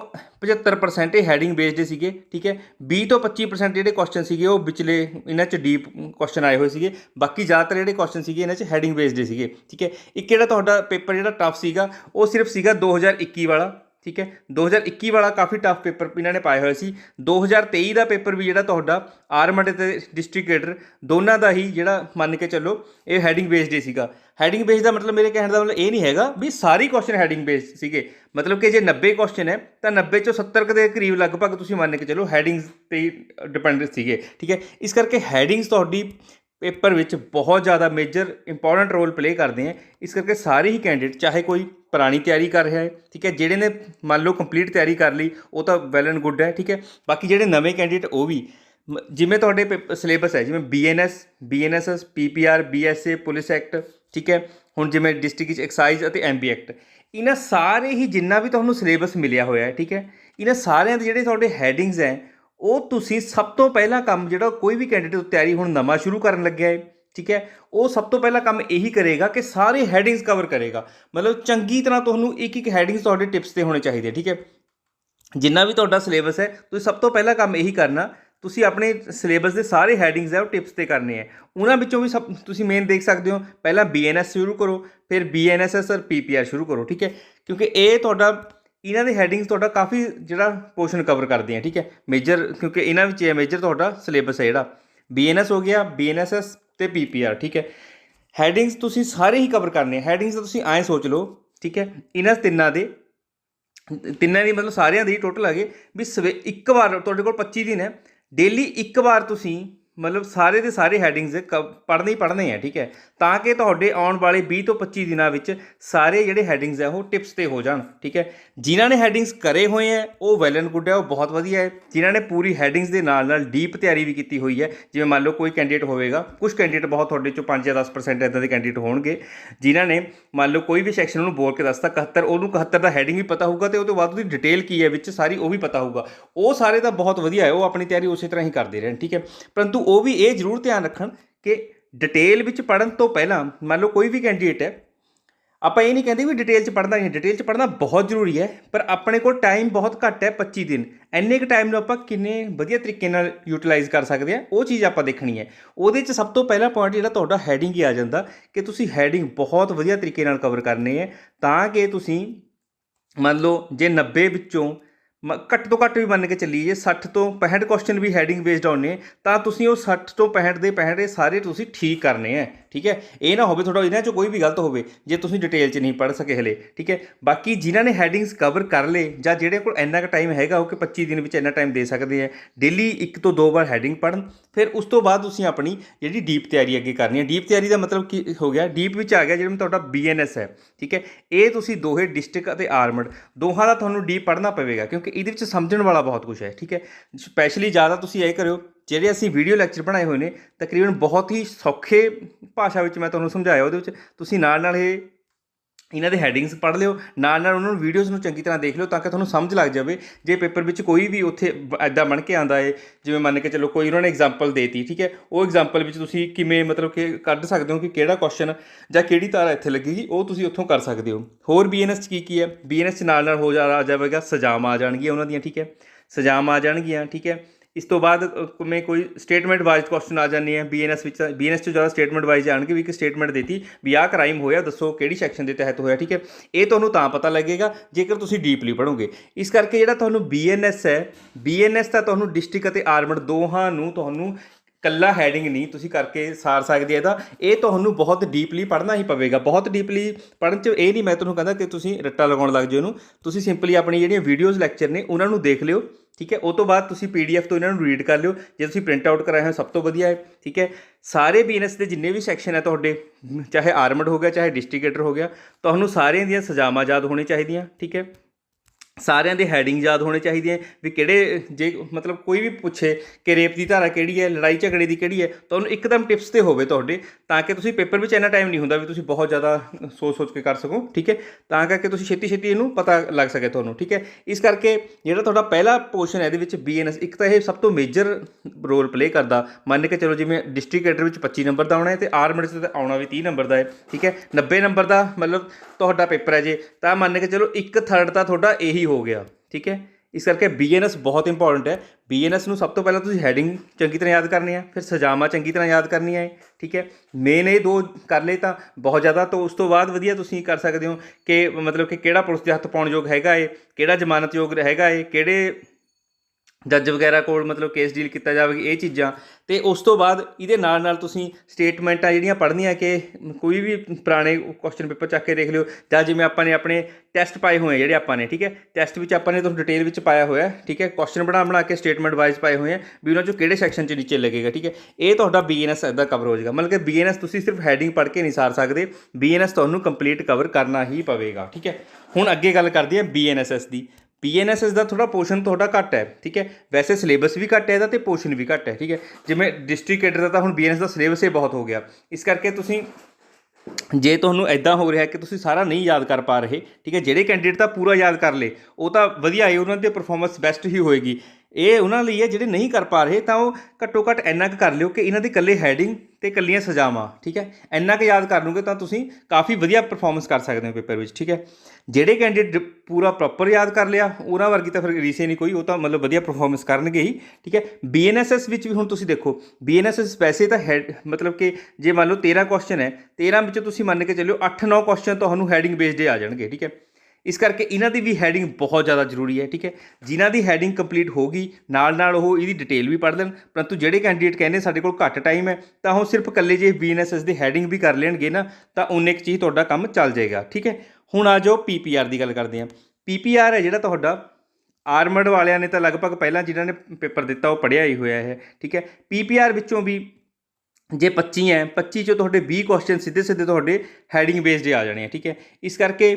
75% ਇਹ ਹੈਡਿੰਗ ਬੇਸਡ ਸੀਗੇ, ਠੀਕ ਹੈ? 20 ਤੋਂ 25% ਜਿਹੜੇ ਕੁਐਸਚਨ ਸੀਗੇ ਉਹ ਵਿਚਲੇ ਇਹਨਾਂ 'ਚ ਡੀਪ ਕੁਐਸਚਨ ਆਏ ਹੋਏ ਸੀਗੇ। ਬਾਕੀ ਜ਼ਿਆਦਾਤਰ ਜਿਹੜੇ ਕੁਐਸਚਨ ਸੀਗੇ ਇਹਨਾਂ 'ਚ ਹੈਡਿੰਗ ਬੇਸਡ ਸੀਗੇ, ਠੀਕ ਹੈ? ਇੱਕ ਜਿਹੜਾ ਤੁਹਾਡਾ ਪੇਪਰ ਜਿਹੜਾ ਟਫ ਸੀਗਾ, ਉਹ ਸਿਰਫ ਸੀਗਾ 2021 ਵਾਲਾ ਠੀਕ ਹੈ? 2021 ਵਾਲਾ ਕਾਫੀ ਟਫ ਪੇਪਰ ਇਹਨਾਂ ਨੇ ਪਾਏ ਹੋਏ ਸੀ। 2023 ਦਾ ਪੇਪਰ ਵੀ ਜਿਹੜਾ ਤੁਹਾਡਾ ਆਰਮਡ ਤੇ ਡਿਸਟ੍ਰਿਕਟਰ ਦੋਨਾਂ ਦਾ ਹੀ ਜਿਹੜਾ ਮੰਨ ਕੇ ਚੱਲੋ, ਇਹ ਹੈਡਿੰਗ ਬੇਸਡ ਹੀ ਸੀਗਾ। ਹੈਡਿੰਗ ਬੇਸ ਦਾ ਮਤਲਬ ਮੇਰੇ ਕਹਿਣ ਦਾ ਮਤਲਬ ਇਹ ਨਹੀਂ ਹੈਗਾ ਵੀ ਸਾਰੀ ਕੁਐਸਚਨ ਹੈਡਿੰਗ ਬੇਸਡ ਸੀਗੇ। ਮਤਲਬ ਕਿ ਜੇ 90 ਕੁਐਸਚਨ ਹੈ, ਤਾਂ 90 ਚੋਂ 70 ਕੁ ਦੇ ਕਰੀਬ ਲਗਭਗ ਤੁਸੀਂ ਮੰਨ ਕੇ ਚੱਲੋ ਹੈਡਿੰਗਸ ਤੇ ਡਿਪੈਂਡ ਸੀਗੇ। ਠੀਕ ਹੈ? ਇਸ ਕਰਕੇ ਹੈਡਿੰਗਸ ਤੁਹਾਡੀ ਪੇਪਰ ਵਿੱਚ ਬਹੁਤ ਜ਼ਿਆਦਾ ਮੇਜਰ ਇੰਪੋਰਟੈਂਟ ਰੋਲ ਪਲੇ ਕਰਦੇ ਹੈ ਇਸ ਕਰਕੇ ਸਾਰੇ ਹੀ ਕੈਂਡੀਡੇਟ ਚਾਹੇ ਕੋਈ ਪੁਰਾਣੀ ਤਿਆਰੀ ਕਰ ਰਿਹਾ ਹੈ, ਠੀਕ ਹੈ, ਜਿਹੜੇ ਨੇ ਮੰਨ ਲਓ ਕੰਪਲੀਟ ਤਿਆਰੀ ਕਰ ਲਈ, ਉਹ ਤਾਂ ਵੈਲ ਐਂਡ ਗੁੱਡ ਹੈ, ਠੀਕ ਹੈ। ਬਾਕੀ ਜਿਹੜੇ ਨਵੇਂ ਕੈਂਡੀਡੇਟ ਉਹ ਵੀ ਮ- ਜਿਵੇਂ ਤੁਹਾਡੇ ਸਿਲੇਬਸ ਹੈ, ਜਿਵੇਂ BNS BNSS PPR BSA police act ਠੀਕ ਹੈ। ਹੁਣ ਜਿਵੇਂ ਡਿਸਟ੍ਰਿਕਟ ਵਿੱਚ ਐਕਸਾਈਜ਼ ਅਤੇ ਐਮਬੀ ਐਕਟ ਇਹਨਾਂ ਸਾਰੇ ਹੀ ਜਿੰਨਾ ਵੀ ਤੁਹਾਨੂੰ ਸਿਲੇਬਸ ਮਿਲਿਆ ਹੋਇਆ ਹੈ, ਠੀਕ ਹੈ, ਇਹਨਾਂ ਸਾਰਿਆਂ ਦੇ ਜਿਹੜੇ ਤੁਹਾਡੇ ਹੈਡਿੰਗਸ ਹੈ ਉਹ ਤੁਸੀਂ ਸਭ ਤੋਂ ਪਹਿਲਾ ਕੰਮ ਜਿਹੜਾ ਕੋਈ ਵੀ ਕੈਂਡੀਡੇਟ ਤਿਆਰੀ ਹੁਣ ਨਵਾਂ ਸ਼ੁਰੂ ਕਰਨ ਲੱਗਿਆ ਹੈ ਠੀਕ ਹੈ? ਉਹ ਸਭ ਤੋਂ ਪਹਿਲਾ ਕੰਮ ਇਹੀ ਕਰੇਗਾ ਕਿ ਸਾਰੇ ਹੈਡਿੰਗਸ ਕਵਰ ਕਰੇਗਾ। ਮਤਲਬ ਚੰਗੀ ਤਰ੍ਹਾਂ ਤੁਹਾਨੂੰ ਇੱਕ ਇੱਕ ਹੈਡਿੰਗਸ ਤੁਹਾਡੇ ਟਿਪਸ ਤੇ ਹੋਣੇ ਚਾਹੀਦੇ, ਠੀਕ ਹੈ? ਜਿੰਨਾ ਵੀ ਤੁਹਾਡਾ ਸਿਲੇਬਸ ਹੈ, ਤੁਸੀਂ ਸਭ ਤੋਂ ਪਹਿਲਾ ਕੰਮ ਇਹੀ ਕਰਨਾ, ਤੁਸੀਂ ਆਪਣੇ ਸਿਲੇਬਸ ਦੇ ਸਾਰੇ ਹੈਡਿੰਗਸ ਹੈ, ਉਹ ਟਿਪਸ ਤੇ ਕਰਨੇ ਹੈ। ਉਹਨਾਂ ਵਿੱਚੋਂ ਵੀ ਸਭ, ਤੁਸੀਂ ਮੇਨ ਦੇਖ ਸਕਦੇ ਹੋ, ਪਹਿਲਾਂ ਬੀਐਨਐਸ ਸ਼ੁਰੂ ਕਰੋ, ਫਿਰ ਬੀਐਨਐਸਐਸ ਔਰ ਪੀਪੀਆਰ ਸ਼ੁਰੂ ਕਰੋ, ਠੀਕ ਹੈ? ਕਿਉਂਕਿ ਇਹ ਤੁਹਾਡਾ ਇਹਨਾਂ ਦੇ ਹੈਡਿੰਗਸ ਤੁਹਾਡਾ ਕਾਫੀ ਜਿਹੜਾ ਪੋਰਸ਼ਨ ਕਵਰ ਕਰਦੇ ਆ ਠੀਕ ਹੈ? ਮੇਜਰ ਕਿਉਂਕਿ ਇਹਨਾਂ ਵਿੱਚ ਇਹ ਮੇਜਰ ਤੁਹਾਡਾ ਸਿਲੇਬਸ ਹੈ ਜਿਹੜਾ। ਬੀਐਨਐਸ ਹੋ ਗਿਆ ਬੀਐਨਐਸਐਸ ਤੇ ਪੀਪੀਆਰ ਠੀਕ ਹੈ? ਹੈਡਿੰਗਸ ਤੁਸੀਂ ਸਾਰੇ ਹੀ ਕਵਰ ਕਰਨੇ ਹੈਡਿੰਗਸ ਤੁਸੀਂ ਐਂ ਸੋਚ ਲਓ, ਠੀਕ ਹੈ? ਇਹਨਾਂ ਤਿੰਨਾਂ ਦੇ, ਤਿੰਨਾਂ ਦੀ ਮਤਲਬ ਸਾਰਿਆਂ ਦੀ ਟੋਟਲ ਹੈਗੇ ਵੀ ਸਵੇ, ਇੱਕ ਵਾਰ, ਤੁਹਾਡੇ ਕੋਲ 25 ਦਿਨ ਹੈ। ਡੇਲੀ ਇੱਕ ਵਾਰ ਤੁਸੀਂ ਮਤਲਬ ਸਾਰੇ ਦੇ ਸਾਰੇ ਹੈਡਿੰਗਸ ਪੜ੍ਹਨੇ ਹੀ ਪੜ੍ਹਨੇ ਆ, ਠੀਕ ਹੈ? ਤਾਂ ਕਿ ਤੁਹਾਡੇ ਆਉਣ ਵਾਲੇ 20 ਤੋਂ 25 ਦਿਨਾਂ ਵਿੱਚ ਸਾਰੇ ਜਿਹੜੇ ਹੈਡਿੰਗਸ ਹੈ ਉਹ ਟਿਪਸ ਤੇ ਹੋ ਜਾਣ, ਠੀਕ ਹੈ? ਜਿਨ੍ਹਾਂ ਨੇ ਹੈਡਿੰਗਸ ਕਰੇ ਹੋਏ ਹੈ ਉਹ ਵੈਲ ਐਂਡ ਗੁੱਡ ਹੈ ਉਹ ਬਹੁਤ ਵਧੀਆ ਹੈ। ਜਿਨ੍ਹਾਂ ਨੇ ਪੂਰੀ ਹੈਡਿੰਗਸ ਦੇ ਨਾਲ ਨਾਲ ਡੀਪ ਤਿਆਰੀ ਵੀ ਕੀਤੀ ਹੋਈ ਹੈ, ਜਿਵੇਂ ਮੰਨ ਲਓ ਕੋਈ ਕੈਂਡੀਡੇਟ ਹੋਵੇਗਾ ਕੁਝ ਕੈਂਡੀਡੇਟ ਬਹੁਤ ਤੁਹਾਡੇ ਚੋਂ 5 ਜਾਂ 10% ਇਦਾਂ ਦੇ ਕੈਂਡੀਡੇਟ ਹੋਣਗੇ, ਜਿਨ੍ਹਾਂ ਨੇ ਮੰਨ ਲਓ ਕੋਈ ਵੀ ਸੈਕਸ਼ਨ ਉਹਨੂੰ ਬੋਲ ਕੇ ਦੱਸਤਾ 71 ਉਹਨੂੰ 71 ਦਾ ਹੈਡਿੰਗ ਵੀ ਪਤਾ ਹੋਊਗਾ ਤੇ ਉਹ ਤੋਂ ਬਾਅਦ ਉਹਦੀ ਡਿਟੇਲ ਕੀ ਹੈ ਵਿੱਚ ਸਾਰੀ ਉਹ ਵੀ ਪਤਾ ਹੋਊਗਾ। ਉਹ ਸਾਰੇ ਦਾ ਬਹੁਤ ਵਧੀਆ ਹੈ, ਉਹ ਆਪਣੀ ਤਿਆਰੀ ਉਸੇ ਤਰ੍ਹਾਂ ਹੀ ਕਰਦੇ ਰਹਿਣ, ਠੀਕ ਹੈ? ਪਰੰਤੂ ਉਹ ਵੀ ਇਹ ਜ਼ਰੂਰ ਧਿਆਨ ਰੱਖਣ ਕਿ ਡਿਟੇਲ ਵਿੱਚ ਪੜਨ ਤੋਂ ਪਹਿਲਾਂ, ਮੰਨ ਲਓ ਕੋਈ ਵੀ ਕੈਂਡੀਡੇਟ ਹੈ, ਆਪਾਂ ਇਹ ਨਹੀਂ ਕਹਿੰਦੇ ਵੀ ਡਿਟੇਲ 'ਚ ਪੜ੍ਹਨਾ ਨਹੀਂ ਡਿਟੇਲ 'ਚ ਪੜ੍ਹਨਾ ਬਹੁਤ ਜ਼ਰੂਰੀ ਹੈ, ਪਰ ਆਪਣੇ ਕੋਲ ਟਾਈਮ ਬਹੁਤ ਘੱਟ ਹੈ 25 ਦਿਨ। ਇੰਨੇ ਕੁ ਟਾਈਮ ਨੂੰ ਆਪਾਂ ਕਿੰਨੇ ਵਧੀਆ ਤਰੀਕੇ ਨਾਲ ਯੂਟਿਲਾਈਜ਼ ਕਰ ਸਕਦੇ ਹਾਂ, ਉਹ ਚੀਜ਼ ਆਪਾਂ ਦੇਖਣੀ ਹੈ। ਉਹਦੇ 'ਚ ਸਭ ਤੋਂ ਪਹਿਲਾ ਪੁਆਇੰਟ ਜਿਹੜਾ ਤੁਹਾਡਾ ਹੈਡਿੰਗ ਹੀ ਆ ਜਾਂਦਾ ਕਿ ਤੁਸੀਂ ਹੈਡਿੰਗ ਬਹੁਤ ਵਧੀਆ ਤਰੀਕੇ ਨਾਲ ਕਵਰ ਕਰਨੇ ਹੈ, ਤਾਂ ਕਿ ਤੁਸੀਂ ਮੰਨ ਲਓ ਜੇ 90 ਵਿੱਚੋਂ ਘੱਟ ਤੋਂ ਘੱਟ ਵੀ ਮੰਨ ਕੇ ਚੱਲੀਏ ਜੇ 60 ਤੋਂ 65 ਕੁਐਸਚਨ ਵੀ ਹੈਡਿੰਗ ਬੇਸਡ ਆਉਣੇ ਤਾਂ ਤੁਸੀਂ ਉਹ 60 ਤੋਂ 65 ਦੇ 65 ਸਾਰੇ ਤੁਸੀਂ ਠੀਕ ਕਰਨੇ ਆ ਠੀਕ ਹੈ ਇਹ ਨਾ ਹੋਵੇ ਤੁਹਾਡਾ ਇਹਨਾਂ 'ਚੋਂ ਕੋਈ ਵੀ ਗਲਤ ਹੋਵੇ, ਜੇ ਤੁਸੀਂ ਡਿਟੇਲ 'ਚ ਨਹੀਂ ਪੜ੍ਹ ਸਕੇ ਹਲੇ, ਠੀਕ ਹੈ ਬਾਕੀ ਜਿਨ੍ਹਾਂ ਨੇ ਹੈਡਿੰਗਸ ਕਵਰ ਕਰ ਲਏ, ਜਾਂ ਜਿਹੜੇ ਕੋਲ ਇੰਨਾ ਕੁ ਟਾਈਮ ਹੈਗਾ ਉਹ ਕਿ 25 ਦਿਨ ਵਿੱਚ ਇੰਨਾ ਟਾਈਮ ਦੇ ਸਕਦੇ ਆ ਡੇਲੀ ਇੱਕ ਤੋਂ ਦੋ ਵਾਰ ਹੈਡਿੰਗ ਪੜ੍ਹਨ, ਫਿਰ ਉਸ ਤੋਂ ਬਾਅਦ ਤੁਸੀਂ ਆਪਣੀ ਜਿਹੜੀ ਡੀਪ ਤਿਆਰੀ ਅੱਗੇ ਕਰਨੀ ਹੈ ਡੀਪ ਤਿਆਰੀ ਦਾ ਮਤਲਬ ਕੀ ਹੋ ਗਿਆ? ਡੀਪ ਵਿੱਚ ਆ ਗਿਆ ਜਿਹੜਾ ਤੁਹਾਡਾ ਬੀਐਨਐਸ ਹੈ ਠੀਕ ਹੈ ਇਹ ਤੁਸੀਂ ਦੋਹੇ ਡਿਸਟ੍ਰਿਕਟ ਅਤੇ ਆਰਮਡ ਦੋਹਾਂ ਦਾ ਤੁਹਾਨੂੰ ਡੀਪ ਪੜ੍ਹਨਾ ਪਵੇਗਾ, ਕਿਉਂਕਿ ਇਹਦੇ ਵਿੱਚ ਸਮਝਣ ਵਾਲਾ ਬਹੁਤ ਕੁਝ ਹੈ, ਠੀਕ ਹੈ? ਸਪੈਸ਼ਲੀ ਜ਼ਿਆਦਾ ਤੁਸੀਂ ਇਹ ਕਰਿਓ, ਜਿਹੜੇ ਅਸੀਂ ਵੀਡੀਓ ਲੈਕਚਰ ਬਣਾਏ ਹੋਏ ਨੇ, ਤਕਰੀਬਨ ਬਹੁਤ ਹੀ ਸੌਖੇ ਭਾਸ਼ਾ ਵਿੱਚ ਮੈਂ ਤੁਹਾਨੂੰ ਸਮਝਾਇਆ ਉਹਦੇ ਵਿੱਚ, ਤੁਸੀਂ ਨਾਲ ਨਾਲ ਇਹ ਇਹਨਾਂ ਦੇ ਹੈਡਿੰਗਸ ਪੜ੍ਹ ਲਿਓ, ਨਾਲ ਨਾਲ ਉਹਨਾਂ ਨੂੰ ਵੀਡੀਓਜ਼ ਨੂੰ ਚੰਗੀ ਤਰ੍ਹਾਂ ਦੇਖ ਲਿਓ ਤਾਂ ਕਿ ਤੁਹਾਨੂੰ ਸਮਝ ਲੱਗ ਜਾਵੇ ਜੇ ਪੇਪਰ ਵਿੱਚ ਕੋਈ ਵੀ ਉੱਥੇ ਐਦਾਂ ਬਣ ਕੇ ਆਂਦਾ ਏ, ਜਿਵੇਂ ਮੰਨ ਕੇ ਚੱਲੋ ਕੋਈ ਉਹਨਾਂ ਨੇ ਐਗਜ਼ਾਮਪਲ ਦੇਤੀ, ਠੀਕ ਹੈ? ਉਹ ਐਗਜ਼ਾਮਪਲ ਵਿੱਚ ਤੁਸੀਂ ਕਿਵੇਂ ਮਤਲਬ ਕਿ ਕੱਢ ਸਕਦੇ ਹੋ ਕਿ ਕਿਹੜਾ ਕੁਐਸਚਨ ਜਾਂ ਕਿਹੜੀ ਤਾਰਾ ਇੱਥੇ ਲੱਗੇਗੀ ਉਹ ਤੁਸੀਂ ਉੱਥੋਂ ਕਰ ਸਕਦੇ ਹੋ। ਹੋਰ ਬੀਐਨਐਸ 'ਚ ਕੀ ਕੀ ਹੈ? ਬੀਐਨਐਸ 'ਚ ਨਾਲ ਨਾਲ ਹੋ ਜਾ, ਆ ਜਾਵੇਗਾ, ਸਜ਼ਾਵਾਂ ਆ ਜਾਣਗੀਆਂ ਉਹਨਾਂ ਦੀਆਂ, ਠੀਕ ਹੈ? ਸਜ਼ਾਵਾਂ ਆ ਜਾਣਗੀਆਂ, ਠੀਕ ਹੈ? ਇਸ ਤੋਂ ਬਾਅਦ ਮੈਂ ਕੋਈ ਸਟੇਟਮੈਂਟ ਵਾਈਜ਼ ਕੁਐਸਚਨ ਆ ਜਾਂਦੇ ਆ ਬੀਐਨਐਸ ਵਿੱਚ ਬੀਐਨਐਸ ਤੋਂ ਜ਼ਿਆਦਾ ਸਟੇਟਮੈਂਟ ਵਾਈਜ਼ ਆਣਗੇ ਵੀ ਇੱਕ ਸਟੇਟਮੈਂਟ ਦੇਤੀ ਵੀ ਆਹ ਕ੍ਰਾਈਮ ਹੋਇਆ, ਦੱਸੋ ਕਿਹੜੀ ਸੈਕਸ਼ਨ ਦੇ ਤਹਿਤ ਹੋਇਆ, ਠੀਕ ਹੈ? ਇਹ ਤੁਹਾਨੂੰ ਤਾਂ ਪਤਾ ਲੱਗੇਗਾ, ਜੇਕਰ ਤੁਸੀਂ ਡੀਪਲੀ ਪੜ੍ਹੋਗੇ। ਇਸ ਕਰਕੇ ਜਿਹੜਾ ਤੁਹਾਨੂੰ ਬੀਐਨਐਸ ਹੈ ਬੀਐਨਐਸ ਤਾਂ ਤੁਹਾਨੂੰ ਡਿਸਟ੍ਰਿਕਟ ਅਤੇ ਆਰਮਡ ਦੋਹਾਂ ਨੂੰ ਤੁਹਾਨੂੰ ਕੱਲਾ ਹੈਡਿੰਗ ਨਹੀਂ, ਤੁਸੀਂ ਕਰਕੇ ਸਾਰ ਸਕਦੇ ਇਹਦਾ। ਇਹ ਤੁਹਾਨੂੰ ਬਹੁਤ ਡੀਪਲੀ ਪੜ੍ਹਨਾ ਹੀ ਪਵੇਗਾ। ਬਹੁਤ ਡੀਪਲੀ ਪੜ੍ਹਨ ਚ ਇਹ ਨਹੀਂ ਮੈਂ ਤੁਹਾਨੂੰ ਕਹਿੰਦਾ ਕਿ ਤੁਸੀਂ ਰੱਟਾ ਲਗਾਉਣ ਲੱਗ ਜਾਓ ਇਹਨੂੰ। ਤੁਸੀਂ ਸਿੰਪਲੀ ਆਪਣੀ ਜਿਹੜੀਆਂ ਵੀਡੀਓਜ਼ ਲੈਕਚਰ ਨੇ, ਉਹਨਾਂ ਨੂੰ ਦੇਖ ਲਿਓ। ਠੀਕ ਹੈ, ਉਹ ਤੋਂ ਬਾਅਦ ਤੁਸੀਂ ਪੀਡੀਐਫ ਤੋਂ ਇਹਨਾਂ ਨੂੰ ਰੀਡ ਕਰ ਲਿਓ, ਜੇ ਤੁਸੀਂ ਪ੍ਰਿੰਟ ਆਊਟ ਕਰਾਏ ਹੋ ਸਭ ਤੋਂ ਵਧੀਆ ਹੈ, ਠੀਕ ਹੈ। ਸਾਰੇ ਬੀਐਨਐਸ ਦੇ ਜਿੰਨੇ ਵੀ ਸੈਕਸ਼ਨ ਹੈ ਤੁਹਾਡੇ, ਚਾਹੇ ਆਰਮਡ ਹੋ ਗਿਆ, ਚਾਹੇ ਡਿਸਟ੍ਰਿਕਟਰ ਹੋ ਗਿਆ, ਤੁਹਾਨੂੰ ਸਾਰਿਆਂ ਦੀਆਂ ਸਜ਼ਾਵਾਂ ਯਾਦ ਹੋਣੀ ਚਾਹੀਦੀਆਂ, ਠੀਕ ਹੈ। ਸਾਰਿਆਂ ਦੇ ਹੈਡਿੰਗ ਯਾਦ ਹੋਣੇ ਚਾਹੀਦੇ ਹੈ ਵੀ ਕਿਹੜੇ, ਜੇ ਮਤਲਬ ਕੋਈ ਵੀ ਪੁੱਛੇ ਕਿ ਰੇਪ ਦੀ ਧਾਰਾ ਕਿਹੜੀ ਹੈ, ਲੜਾਈ ਝਗੜੇ ਦੀ ਕਿਹੜੀ ਹੈ ਤੁਹਾਨੂੰ ਇੱਕਦਮ ਟਿਪਸ ਤੇ ਹੋਵੇ ਤੁਹਾਡੇ, ਤਾਂ ਕਿ ਤੁਸੀਂ ਪੇਪਰ ਵਿੱਚ ਇੰਨਾ ਟਾਈਮ ਨਹੀਂ ਹੁੰਦਾ ਵੀ ਤੁਸੀਂ ਬਹੁਤ ਜ਼ਿਆਦਾ ਸੋਚ ਸੋਚ ਕੇ ਕਰ ਸਕੋ, ਠੀਕ ਹੈ? ਤਾਂ ਕਰਕੇ ਤੁਸੀਂ ਛੇਤੀ ਛੇਤੀ ਇਹਨੂੰ ਪਤਾ ਲੱਗ ਸਕੇ ਤੁਹਾਨੂੰ, ਠੀਕ ਹੈ? ਇਸ ਕਰਕੇ ਜਿਹੜਾ ਤੁਹਾਡਾ ਪਹਿਲਾ ਪੋਰਸ਼ਨ ਹੈ ਇਹਦੇ ਵਿੱਚ ਬੀਐਨਐਸ ਇੱਕ ਤਾਂ ਇਹ ਸਭ ਤੋਂ ਮੇਜਰ ਰੋਲ ਪਲੇ ਕਰਦਾ, ਮੰਨ ਕੇ ਚਲੋ ਜਿਵੇਂ ਡਿਸਟ੍ਰਿਕਟ ਵਿੱਚ 25 ਨੰਬਰ ਦਾ ਆਉਣਾ ਹੈ ਤੇ ਆਰਮਡ 'ਚ ਤਾਂ ਆਉਣਾ ਵੀ 30 ਨੰਬਰ ਦਾ ਹੈ, ਠੀਕ ਹੈ? 90 ਨੰਬਰ ਦਾ ਮਤਲਬ ਤੁਹਾਡਾ ਪੇਪਰ ਹੈ ਜੇ, ਤਾਂ ਮੰਨ ਕੇ ਚਲੋ ਇੱਕ ਥਰਡ ਤਾਂ ਤੁਹਾਡਾ ਇਹੀ ਹੋ ਗਿਆ, ਠੀਕ ਹੈ? ਇਸ ਕਰਕੇ ਬੀਐਨਐਸ ਬਹੁਤ ਇੰਪੋਰਟੈਂਟ ਹੈ। ਬੀਐਨਐਸ ਨੂੰ ਸਭ ਤੋਂ ਪਹਿਲਾਂ ਤੁਸੀਂ ਹੈਡਿੰਗ ਚੰਗੀ ਤਰ੍ਹਾਂ ਯਾਦ ਕਰਨੀ ਹੈ, ਫਿਰ ਸਜ਼ਾਵਾਂ ਚੰਗੀ ਤਰ੍ਹਾਂ ਯਾਦ ਕਰਨੀਆਂ ਹੈ, ਠੀਕ ਹੈ? ਮੇਨ ਇਹ ਦੋ ਕਰ ਲਏ ਤਾਂ ਬਹੁਤ ਜ਼ਿਆਦਾ ਤੋਂ ਉਸ ਤੋਂ ਬਾਅਦ ਵਧੀਆ ਤੁਸੀਂ ਕਰ ਸਕਦੇ ਹੋ ਕਿ ਮਤਲਬ ਕਿ ਕਿਹੜਾ ਪੁਲਿਸ ਦੇ ਹੱਥ ਪਾਉਣ ਯੋਗ ਹੈਗਾ ਏ, ਕਿਹੜਾ ਜ਼ਮਾਨਤ ਯੋਗ ਹੈਗਾ ਏ, ਕਿਹੜੇ ਜੱਜ ਵਗੈਰਾ ਕੋਲ ਮਤਲਬ ਕੇਸ ਡੀਲ ਕੀਤਾ ਜਾਵੇਗਾ ਇਹ ਚੀਜ਼ਾਂ। ਤੇ ਉਸ ਤੋਂ ਬਾਅਦ ਇਹਦੇ ਨਾਲ ਨਾਲ ਤੁਸੀਂ ਸਟੇਟਮੈਂਟਾਂ ਜਿਹੜੀਆਂ ਪੜ੍ਹਨੀਆਂ ਕਿ ਕੋਈ ਵੀ ਪੁਰਾਣੇ ਕੁਐਸਚਨ ਪੇਪਰ ਚੱਕ ਕੇ ਦੇਖ ਲਿਓ, ਜਾਂ ਜਿਵੇਂ ਆਪਾਂ ਨੇ ਆਪਣੇ ਟੈਸਟ ਪਾਏ ਹੋਏ ਆ ਜਿਹੜੇ ਆਪਾਂ ਨੇ, ਠੀਕ ਹੈ? ਟੈਸਟ ਵਿੱਚ ਆਪਾਂ ਨੇ ਤੁਹਾਨੂੰ ਡਿਟੇਲ ਵਿੱਚ ਪਾਇਆ ਹੋਇਆ, ਠੀਕ ਹੈ? ਕੁਐਸਚਨ ਬਣਾ ਬਣਾ ਕੇ ਸਟੇਟਮੈਂਟ ਵਾਈਜ਼ ਪਾਏ ਹੋਏ ਆ ਵੀ ਉਹਨਾਂ ਚੋਂ ਕਿਹੜੇ ਸੈਕਸ਼ਨ 'ਚ ਨੀਚੇ ਲੱਗੇਗਾ, ਠੀਕ ਹੈ? ਇਹ ਤੁਹਾਡਾ ਬੀਐਨਐਸ ਦਾ ਕਵਰ ਹੋ ਜਾਏਗਾ। ਮਤਲਬ ਕਿ ਬੀਐਨਐਸ ਤੁਸੀਂ ਸਿਰਫ ਹੈਡਿੰਗ ਪੜ੍ਹ ਕੇ ਨਹੀਂ ਸਾਰ ਸਕਦੇ। ਬੀਐਨਐਸ ਤੁਹਾਨੂੰ ਕੰਪਲੀਟ ਕਵਰ ਕਰਨਾ ਹੀ ਪਵੇਗਾ, ਠੀਕ ਹੈ? ਹੁਣ ਅੱਗੇ ਗੱਲ ਕਰਦੇ ਹਾਂ ਬੀਐਨਐਸਐਸ ਦੀ। ਬੀਐਨਐਸਐਸ ਦਾ ਥੋੜਾ ਪੋਰਸ਼ਨ ਤੁਹਾਡਾ ਘੱਟ ਹੈ, ਠੀਕ ਹੈ? ਵੈਸੇ ਸਿਲੇਬਸ ਵੀ ਘੱਟ ਹੈ ਇਹਦਾ ਤੇ ਪੋਰਸ਼ਨ ਵੀ ਘੱਟ ਹੈ, ਠੀਕ ਹੈ? ਜਿਵੇਂ ਡਿਸਟ੍ਰਿਕਟ ਕੈਡਰ ਦਾ ਤਾਂ ਹੁਣ ਬੀਐਨਐਸ ਦਾ ਸਿਲੇਬਸ ਹੀ ਬਹੁਤ ਹੋ ਗਿਆ। ਇਸ ਕਰਕੇ ਤੁਸੀਂ ਜੇ ਤੁਹਾਨੂੰ ਐਦਾਂ ਹੋ ਰਿਹਾ ਕਿ ਤੁਸੀਂ ਸਾਰਾ ਨਹੀਂ ਯਾਦ ਕਰ ਪਾ ਰਹੇ, ਠੀਕ ਹੈ? ਜਿਹੜੇ ਕੈਂਡੀਡੇਟ ਤਾਂ ਪੂਰਾ ਯਾਦ ਕਰ ਲੇ ਉਹ ਤਾਂ ਵਧੀਆ ਹੈ ਉਹਨਾਂ ਦੀ ਪਰਫਾਰਮੈਂਸ ਬੈਸਟ ਹੀ ਹੋਏਗੀ। ਇਹ ਉਹਨਾਂ ਲਈ ਹੈ, ਜਿਹੜੇ ਨਹੀਂ ਕਰ ਪਾ ਰਹੇ ਤਾਂ ਉਹ ਘੱਟੋ ਘੱਟ ਇੰਨਾ ਕੁ ਕਰ ਲਿਓ ਕਿ ਇਹਨਾਂ ਦੀ ਇਕੱਲੇ ਹੈਡਿੰਗ ਤੇ ਇਕੱਲੀਆਂ ਸਜ਼ਾਵਾਂ, ਠੀਕ ਹੈ? ਇੰਨਾ ਕੁ ਯਾਦ ਕਰ ਲਓਗੇ ਤਾਂ ਤੁਸੀਂ ਕਾਫੀ ਵਧੀਆ ਪਰਫਾਰਮੈਂਸ ਕਰ ਸਕਦੇ ਹੋ ਪੇਪਰ ਵਿੱਚ, ਠੀਕ ਹੈ? ਜਿਹੜੇ ਕੈਂਡੀਡੇਟ ਪੂਰਾ ਪ੍ਰੋਪਰ ਯਾਦ ਕਰ ਲਿਆ, ਉਹਨਾਂ ਵਰਗੀ ਤਾਂ ਫਿਰ ਰੀਸੇ ਨਹੀਂ ਕੋਈ, ਉਹ ਤਾਂ ਮਤਲਬ ਵਧੀਆ ਪਰਫਾਰਮੈਂਸ ਕਰਨਗੇ ਹੀ, ਠੀਕ ਹੈ? ਬੀਐਨਐਸਐਸ ਵਿੱਚ ਵੀ ਹੁਣ ਤੁਸੀਂ ਦੇਖੋ ਬੀਐਨਐਸਐਸ ਵੈਸੇ ਤਾਂ ਹੈਡ ਮਤਲਬ ਕਿ ਜੇ ਮੰਨ ਲਓ 13 ਕੁਐਸਚਨ ਹੈ 13 ਵਿੱਚੋਂ ਤੁਸੀਂ ਮੰਨ ਕੇ ਚੱਲਿਓ 8-9 ਕੁਐਸਚਨ ਤੁਹਾਨੂੰ ਹੈਡਿੰਗ ਬੇਸਡ ਆ ਜਾਣਗੇ, ਠੀਕ ਹੈ? ਇਸ ਕਰਕੇ ਇਹਨਾਂ ਦੀ ਵੀ ਹੈਡਿੰਗ ਬਹੁਤ ਜ਼ਿਆਦਾ ਜ਼ਰੂਰੀ ਹੈ, ਠੀਕ ਹੈ? ਜਿਨ੍ਹਾਂ ਦੀ ਹੈਡਿੰਗ ਕੰਪਲੀਟ ਹੋ ਗਈ ਨਾਲ ਨਾਲ ਉਹ ਇਹਦੀ ਡਿਟੇਲ ਵੀ ਪੜ੍ਹ ਲੈਣ, ਪਰੰਤੂ ਜਿਹੜੇ ਕੈਂਡੀਡੇਟ ਕਹਿੰਦੇ ਸਾਡੇ ਕੋਲ ਘੱਟ ਟਾਈਮ ਹੈ, ਤਾਂ ਉਹ ਸਿਰਫ ਇਕੱਲੇ ਜੇ ਬੀਐਨਐਸਐਸ ਦੀ ਹੈਡਿੰਗ ਵੀ ਕਰ ਲੈਣਗੇ ਨਾ, ਤਾਂ ਉਨੇ ਕੁ ਚੀਜ਼ ਤੁਹਾਡਾ ਕੰਮ ਚੱਲ ਜਾਏਗਾ, ਠੀਕ ਹੈ? ਹੁਣ ਆ ਜਾਓ ਪੀਪੀਆਰ ਦੀ ਗੱਲ ਕਰਦੇ ਹਾਂ। ਪੀਪੀਆਰ ਹੈ ਜਿਹੜਾ ਤੁਹਾਡਾ ਆਰਮਡ ਵਾਲਿਆਂ ਨੇ ਤਾਂ ਲਗਭਗ ਪਹਿਲਾਂ ਜਿਨ੍ਹਾਂ ਨੇ ਪੇਪਰ ਦਿੱਤਾ, ਉਹ ਪੜ੍ਹਿਆ ਹੀ ਹੋਇਆ ਹੈ, ਠੀਕ ਹੈ? ਪੀਪੀਆਰ ਵਿੱਚੋਂ ਵੀ ਜੇ 25 ਹੈ 25 ਚੋਂ ਤੁਹਾਡੇ 20 ਕੁਐਸਚਨ ਸਿੱਧੇ ਸਿੱਧੇ ਤੁਹਾਡੇ ਹੈਡਿੰਗ ਬੇਸਡ ਆ ਜਾਣੇ ਆ, ਠੀਕ ਹੈ? ਇਸ ਕਰਕੇ